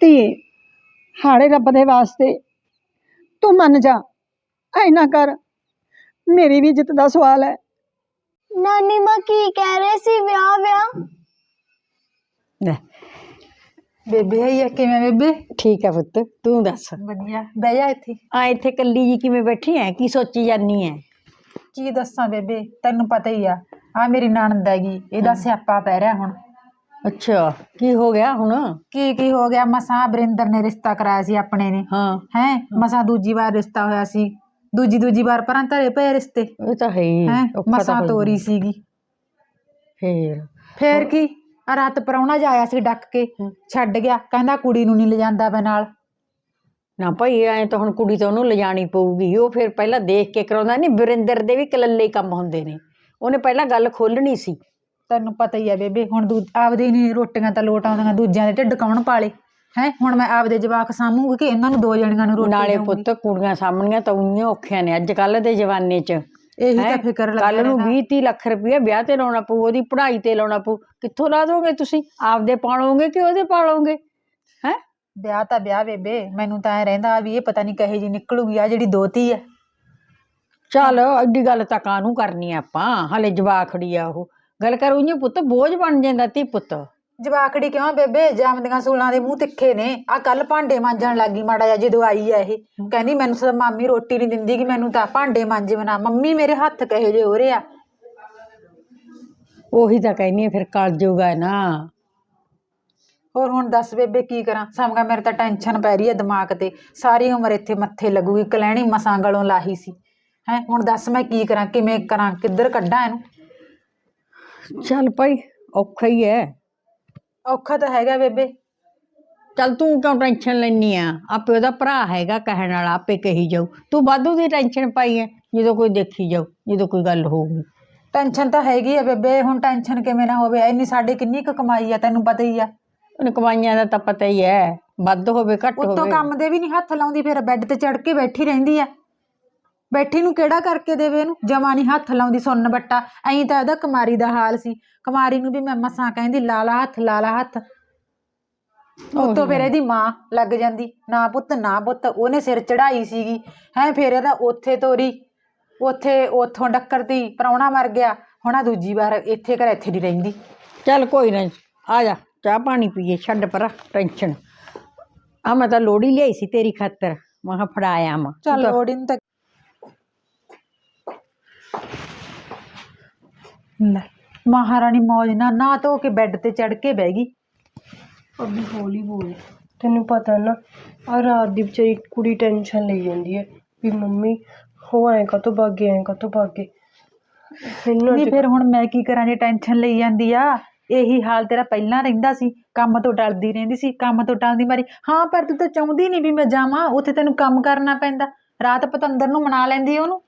ਧੀਏ ਹਾੜੇ ਰੱਬ ਦੇ ਵਾਸਤੇ। ਤੂੰ ਮੰਨ ਜਾ ਐ ਨਾ ਕਰ। ਮੇਰੀ ਵੀ ਇੱਜ਼ਤ ਦਾ ਸਵਾਲ ਹੈ। ਨਾਨੀ ਮਾਂ ਕੀ ਕਹਿ ਰਹੇ ਸੀ ਵਿਆਹ ਵਿਆਹ? ਲੈ ਬੇਬੇ ਆਈ ਆ ਕਿਵੇਂ ਬੇਬੇ? ਠੀਕ ਹੈ ਪੁੱਤ ਤੂੰ ਦੱਸ। ਵਧੀਆ ਬਹਿ ਜਾ ਇੱਥੇ। ਆ ਇੱਥੇ ਕੱਲੀ ਜੀ ਕਿਵੇਂ ਬੈਠੀ ਐ? ਕੀ ਸੋਚੀ ਜਾਨੀ ਐ? ਕੀ ਦੱਸਾਂ ਬੇਬੇ ਤੈਨੂੰ ਪਤਾ ਹੀ ਆ। ਆ ਮੇਰੀ ਨਣਦ ਹੈਗੀ ਇਹਦਾ ਸਿਆਪਾ ਪੈ ਰਿਹਾ ਹੁਣ। ਅੱਛਾ ਕੀ ਹੋ ਗਿਆ ਹੁਣ? ਕੀ ਕੀ ਹੋ ਗਿਆ? ਮਸਾਂ ਬਰਿੰਦਰ ਨੇ ਰਿਸ਼ਤਾ ਕਰਾਇਆ ਸੀ ਆਪਣੇ ਨੇ। ਹਾਂ। ਹੈ? ਮਸਾਂ ਦੂਜੀ ਵਾਰ ਰਿਸ਼ਤਾ ਹੋਇਆ ਸੀ। ਦੂਜੀ ਦੂਜੀ ਵਾਰ ਪਰਾਂ ਧਰੇ ਪਏ ਰਿਸ਼ਤੇ। ਇਹ ਤਾਂ ਹੈ ਹੀ। ਹੈ? ਔਖਾ ਤਾਂ ਮਸਾਂ ਹੋ ਤੋਰੀ। ਸੀਗੀ। ਫੇਰ? ਫੇਰ ਕੀ? ਆ ਰਾਤ ਪਰਾਉਣਾ ਜਾਇਆ ਸੀ ਡੱਕ ਕੇ। ਹਮ। ਛੱਡ ਗਿਆ। ਕਹਿੰਦਾ ਕੁੜੀ ਨੂੰ ਨਹੀਂ ਲਿਜਾਂਦਾ ਮੈਂ ਨਾਲ। ਨਾ ਭਾਈ ਐ ਤਾਂ ਹੁਣ ਕੁੜੀ ਤਾਂ ਉਹਨੂੰ ਲਿਜਾਣੀ ਪਊਗੀ। ਉਹ ਫਿਰ ਪਹਿਲਾਂ ਦੇਖ ਕੇ ਕਰਾਉਂਦਾ ਨਹੀਂ ਵਰਿੰਦਰ ਦੇ ਵੀ ਕਲੱਲੇ ਹੀ ਕੰਮ ਹੁੰਦੇ ਨੇ। ਉਹਨੇ ਪਹਿਲਾਂ ਗੱਲ ਖੋਲਣੀ ਸੀ। ਤੈਨੂੰ ਪਤਾ ਹੀ ਆ ਬੇਬੇ ਹੁਣ ਦੂ ਆਪਦੇ ਨਹੀਂ ਰੋਟੀਆਂ ਤਾਂ ਲੋਟ ਆਉਂਦੀਆਂ ਦੂਜਿਆਂ ਦੇ ਢਿੱਡ ਕੌਣ ਪਾਲੇ? ਹੈ? ਹੁਣ ਮੈਂ ਆਪਦੇ ਜਵਾਕ ਸਾਂਭੂਗੀ ਕਿ ਇਹਨਾਂ ਨੂੰ ਦੋ ਜਣੀਆਂ ਨੂੰ ਰੋਟੀ ਨਾਲੇ? ਪੁੱਤ ਕੁੜੀਆਂ ਸਾਹਮਣੀਆਂ ਤਾਂ ਉਈਆਂ ਔਖੀਆਂ ਨੇ ਅੱਜ ਕੱਲ ਦੇ ਜਵਾਨੇ 'ਚ। ਇਹੀ ਤਾਂ ਫਿਕਰ ਲੱਗਾ ਕੱਲ ਨੂੰ ਰਹਿੰਦਾ। 20 30 ਲੱਖ ਰੁਪਏ ਵਿਆਹ ਤੇ ਲਾਉਣਾ ਪਊ ਉਹਦੀ ਪੜ੍ਹਾਈ ਤੇ ਲਾਉਣਾ ਪਊ। ਕਿੱਥੋਂ ਲਾ ਦੋਗੇ ਤੁਸੀਂ? ਆਪਦੇ ਪਾਲੋਗੇ ਕਿ ਉਹਦੇ ਪਾਲੋਗੇ? ਹੈ? ਵਿਆਹ ਤਾਂ ਵਿਆਹ ਬੇਬੇ ਮੈਨੂੰ ਤਾਂ ਐ ਰਹਿੰਦਾ ਵੀ ਇਹ ਪਤਾ ਨਹੀਂ ਕਹੇ ਜੀ ਨਿਕਲੂਗੀ ਆ ਜਿਹੜੀ ਦੋਤੀ ਹੈ ਚੱਲ ਐਡੀ ਗੱਲ ਤਾਂ ਕਾਹਨੂੰ ਕਰਨੀ ਆ ਆਪਾਂ? ਹਲੇ ਜਵਾਖੜੀ ਆ ਉਹ। ਗੱਲ ਕਰ ਉਹਨੂੰ ਪੁੱਤ ਬੋਝ ਬਣ ਜਾਂਦਾ ਤੀ ਪੁੱਤ। ਜਵਾਕੜੀ ਕਿਉਂ ਬੇਬੇ? ਜਾਮਦੀਆਂ ਸੂਲਾਂ ਦੇ ਮੂੰਹ ਤਿੱਖੇ ਨੇ। ਆ ਕੱਲ ਭਾਂਡੇ ਮਾਂਜਣ ਲੱਗੀ ਮਾੜਾ ਜਿਹਾ ਜਦੋਂ ਆਈ ਐ ਇਹ। ਕਹਿੰਦੀ ਮੈਨੂੰ ਤਾਂ ਮਾਮੀ ਰੋਟੀ ਨਹੀਂ ਦਿੰਦੀ ਕਿ ਮੈਨੂੰ ਤਾਂ ਭਾਂਡੇ ਮਾਂਜੇ ਬਣਾ ਮੰਮੀ ਮੇਰੇ ਹੱਥ ਕਹੇ ਜੇ ਹੋ ਰਿਆ ਉਹੀ ਤਾਂ ਕਹਿੰਨੀ ਆ ਫਿਰ ਕਲ ਜੂਗਾ ਨਾ। ਹੋਰ ਹੁਣ ਦੱਸ ਬੇਬੇ ਕੀ ਕਰਾਂ? ਸਮਗਾ ਮੇਰੇ ਤਾਂ ਟੈਨਸ਼ਨ ਪੈ ਰਹੀ ਹੈ ਦਿਮਾਗ ਤੇ। ਸਾਰੀ ਉਮਰ ਇੱਥੇ ਮੱਥੇ ਲੱਗੂਗੀ ਕਲੈਣੀ ਮਸਾਂ ਗਲੋਂ ਲਾਹੀ ਸੀ। ਹੈ ਹੁਣ ਦੱਸ ਮੈਂ ਕੀ ਕਰਾਂ? ਕਿਵੇਂ ਕਰਾਂ? ਕਿੱਧਰ ਕੱਢਾਂ ਇਹਨੂੰ? ਚੱਲ ਭਾਈ ਔਖਾ ਹੀ ਐ। ਔਖਾ ਤਾਂ ਹੈਗਾ ਬੇਬੇ। ਚੱਲ ਤੂੰ ਕਿਉਂ ਟੈਨਸ਼ਨ ਲੈਨੀ ਆ ਆਪੇ ਉਹਦਾ ਭਰਾ ਹੈਗਾ ਕਹਿਣ ਵਾਲਾ ਆਪੇ ਕਹੀ ਜਾਊ। ਤੂੰ ਵਾਧੂ ਦੀ ਟੈਨਸ਼ਨ ਪਾਈ ਐ ਜਦੋਂ ਕੋਈ ਦੇਖੀ ਜਾਊ ਜਦੋਂ ਕੋਈ ਗੱਲ ਹੋਊਗੀ। ਟੈਨਸ਼ਨ ਤਾਂ ਹੈਗੀ ਆ ਬੇਬੇ ਹੁਣ ਟੈਨਸ਼ਨ ਕਿਵੇਂ ਨਾ ਹੋਵੇ ਇੰਨੀ ਸਾਡੇ ਕਿੰਨੀ ਕੁ ਕਮਾਈ ਆ ਤੈਨੂੰ ਪਤਾ ਹੀ ਆ ਉਹਨੇ ਕਮਾਈਆਂ ਦਾ ਤਾਂ ਪਤਾ ਹੀ ਐ ਵੱਧ ਹੋਵੇ ਘੱਟ ਉੱਤੋਂ ਹੋਵੇ। ਕੰਮ ਦੇ ਵੀ ਨਹੀਂ ਹੱਥ ਲਾਉਂਦੀ ਫਿਰ ਬੈੱਡ ਤੇ ਚੜ ਕੇ ਬੈਠੀ ਰਹਿੰਦੀ ਆ ਬੈਠੀ ਨੂੰ ਕਿਹੜਾ ਕਰਕੇ ਦੇਵੇ ਇਹਨੂੰ? ਜਮਾ ਨਹੀਂ ਹੱਥ ਲਾਉਂਦੀ ਸੁੰਨ ਬੱਟਾ। ਐਂ ਤਾਂ ਇਹਦਾ ਕੁਮਾਰੀ ਦਾ ਹਾਲ ਸੀ। ਕੁਮਾਰੀ ਨੂੰ ਵੀ ਮੈਂ ਮਸਾਂ ਕਹਿੰਦੀ ਲਾ ਲਾ ਹੱਥ ਲਾ ਲਾ ਹੱਥ। ਉੱਤੋਂ ਫਿਰ ਇਹਦੀ ਮਾਂ ਲੱਗ ਜਾਂਦੀ। ਨਾ ਪੁੱਤ ਨਾ ਪੁੱਤ ਉਹਨੇ ਸਿਰ ਚੜਾਈ ਸੀਗੀ। ਹੈ ਫਿਰ ਇਹਦਾ ਉੱਥੇ ਤੋਰੀ। ਉੱਥੇ ਉੱਥੋਂ ਡੱਕਰਤੀ ਪ੍ਰਾਹੁਣਾ ਮਰ ਗਿਆ। ਹੁਣ ਆ ਦੂਜੀ ਵਾਰ ਇੱਥੇ ਘਰ ਇੱਥੇ ਨਹੀਂ ਰਹਿੰਦੀ। ਚੱਲ ਕੋਈ ਨਾ ਆ ਜਾ ਚਾਹ ਪਾਣੀ ਪੀਏ ਛੱਡ ਪਰਾਂ ਟੈਨਸ਼ਨ। ਆ ਮੈਂ ਤਾਂ ਲੋੜੀ ਲਿਆਈ ਸੀ ਤੇਰੀ ਖਾਤਰ। ਮੈਂ ਕਿਹਾ ਫੜਾਇਆ ਮੈਂ। ਚੱਲ ਲੋੜ ਨੀ ਤਾਂ ਲੈ ਮਹਾਰਾਣੀ ਮੌਜ ਨਾਲ ਨਾ ਧੋ ਕੇ ਬੈੱਡ ਤੇ ਚੜ ਕੇ ਬਹਿ ਗਈ। ਅਭੀ ਹੌਲੀ ਬੋਲ ਤੈਨੂੰ ਪਤਾ ਨਾ ਆ ਰਾਤ ਦੀ ਵਿਚਾਰੀ ਕੁੜੀ ਟੈਨਸ਼ਨ ਲਈ ਜਾਂਦੀ ਹੈ ਵੀ ਮੰਮੀ ਹੋ ਐਂ ਕਾਤੋਂ ਭਾਗੇ ਐਂ ਕਾਤੋਂ ਭਾਗੇ ਮੈਨੂੰ ਨਹੀਂ ਫਿਰ ਹੁਣ ਮੈਂ ਕੀ ਕਰਾਂ ਜੇ ਟੈਨਸ਼ਨ ਲਈ ਜਾਂਦੀ ਆ? ਇਹੀ ਹਾਲ ਤੇਰਾ ਪਹਿਲਾਂ ਰਹਿੰਦਾ ਸੀ ਕੰਮ ਤੋਂ ਡਰਦੀ ਰਹਿੰਦੀ ਸੀ ਕੰਮ ਤੋਂ ਟਲਦੀ ਮਾਰੀ। ਹਾਂ ਪਰ ਤੂੰ ਤਾਂ ਚਾਹੁੰਦੀ ਨਹੀਂ ਵੀ ਮੈਂ ਜਾਵਾਂ ਉੱਥੇ ਤੈਨੂੰ ਕੰਮ ਕਰਨਾ ਪੈਂਦਾ। ਰਾਤ ਪਤੰਦਰ ਨੂੰ ਮਨਾ ਲੈਂਦੀ ਉਹਨੂੰ।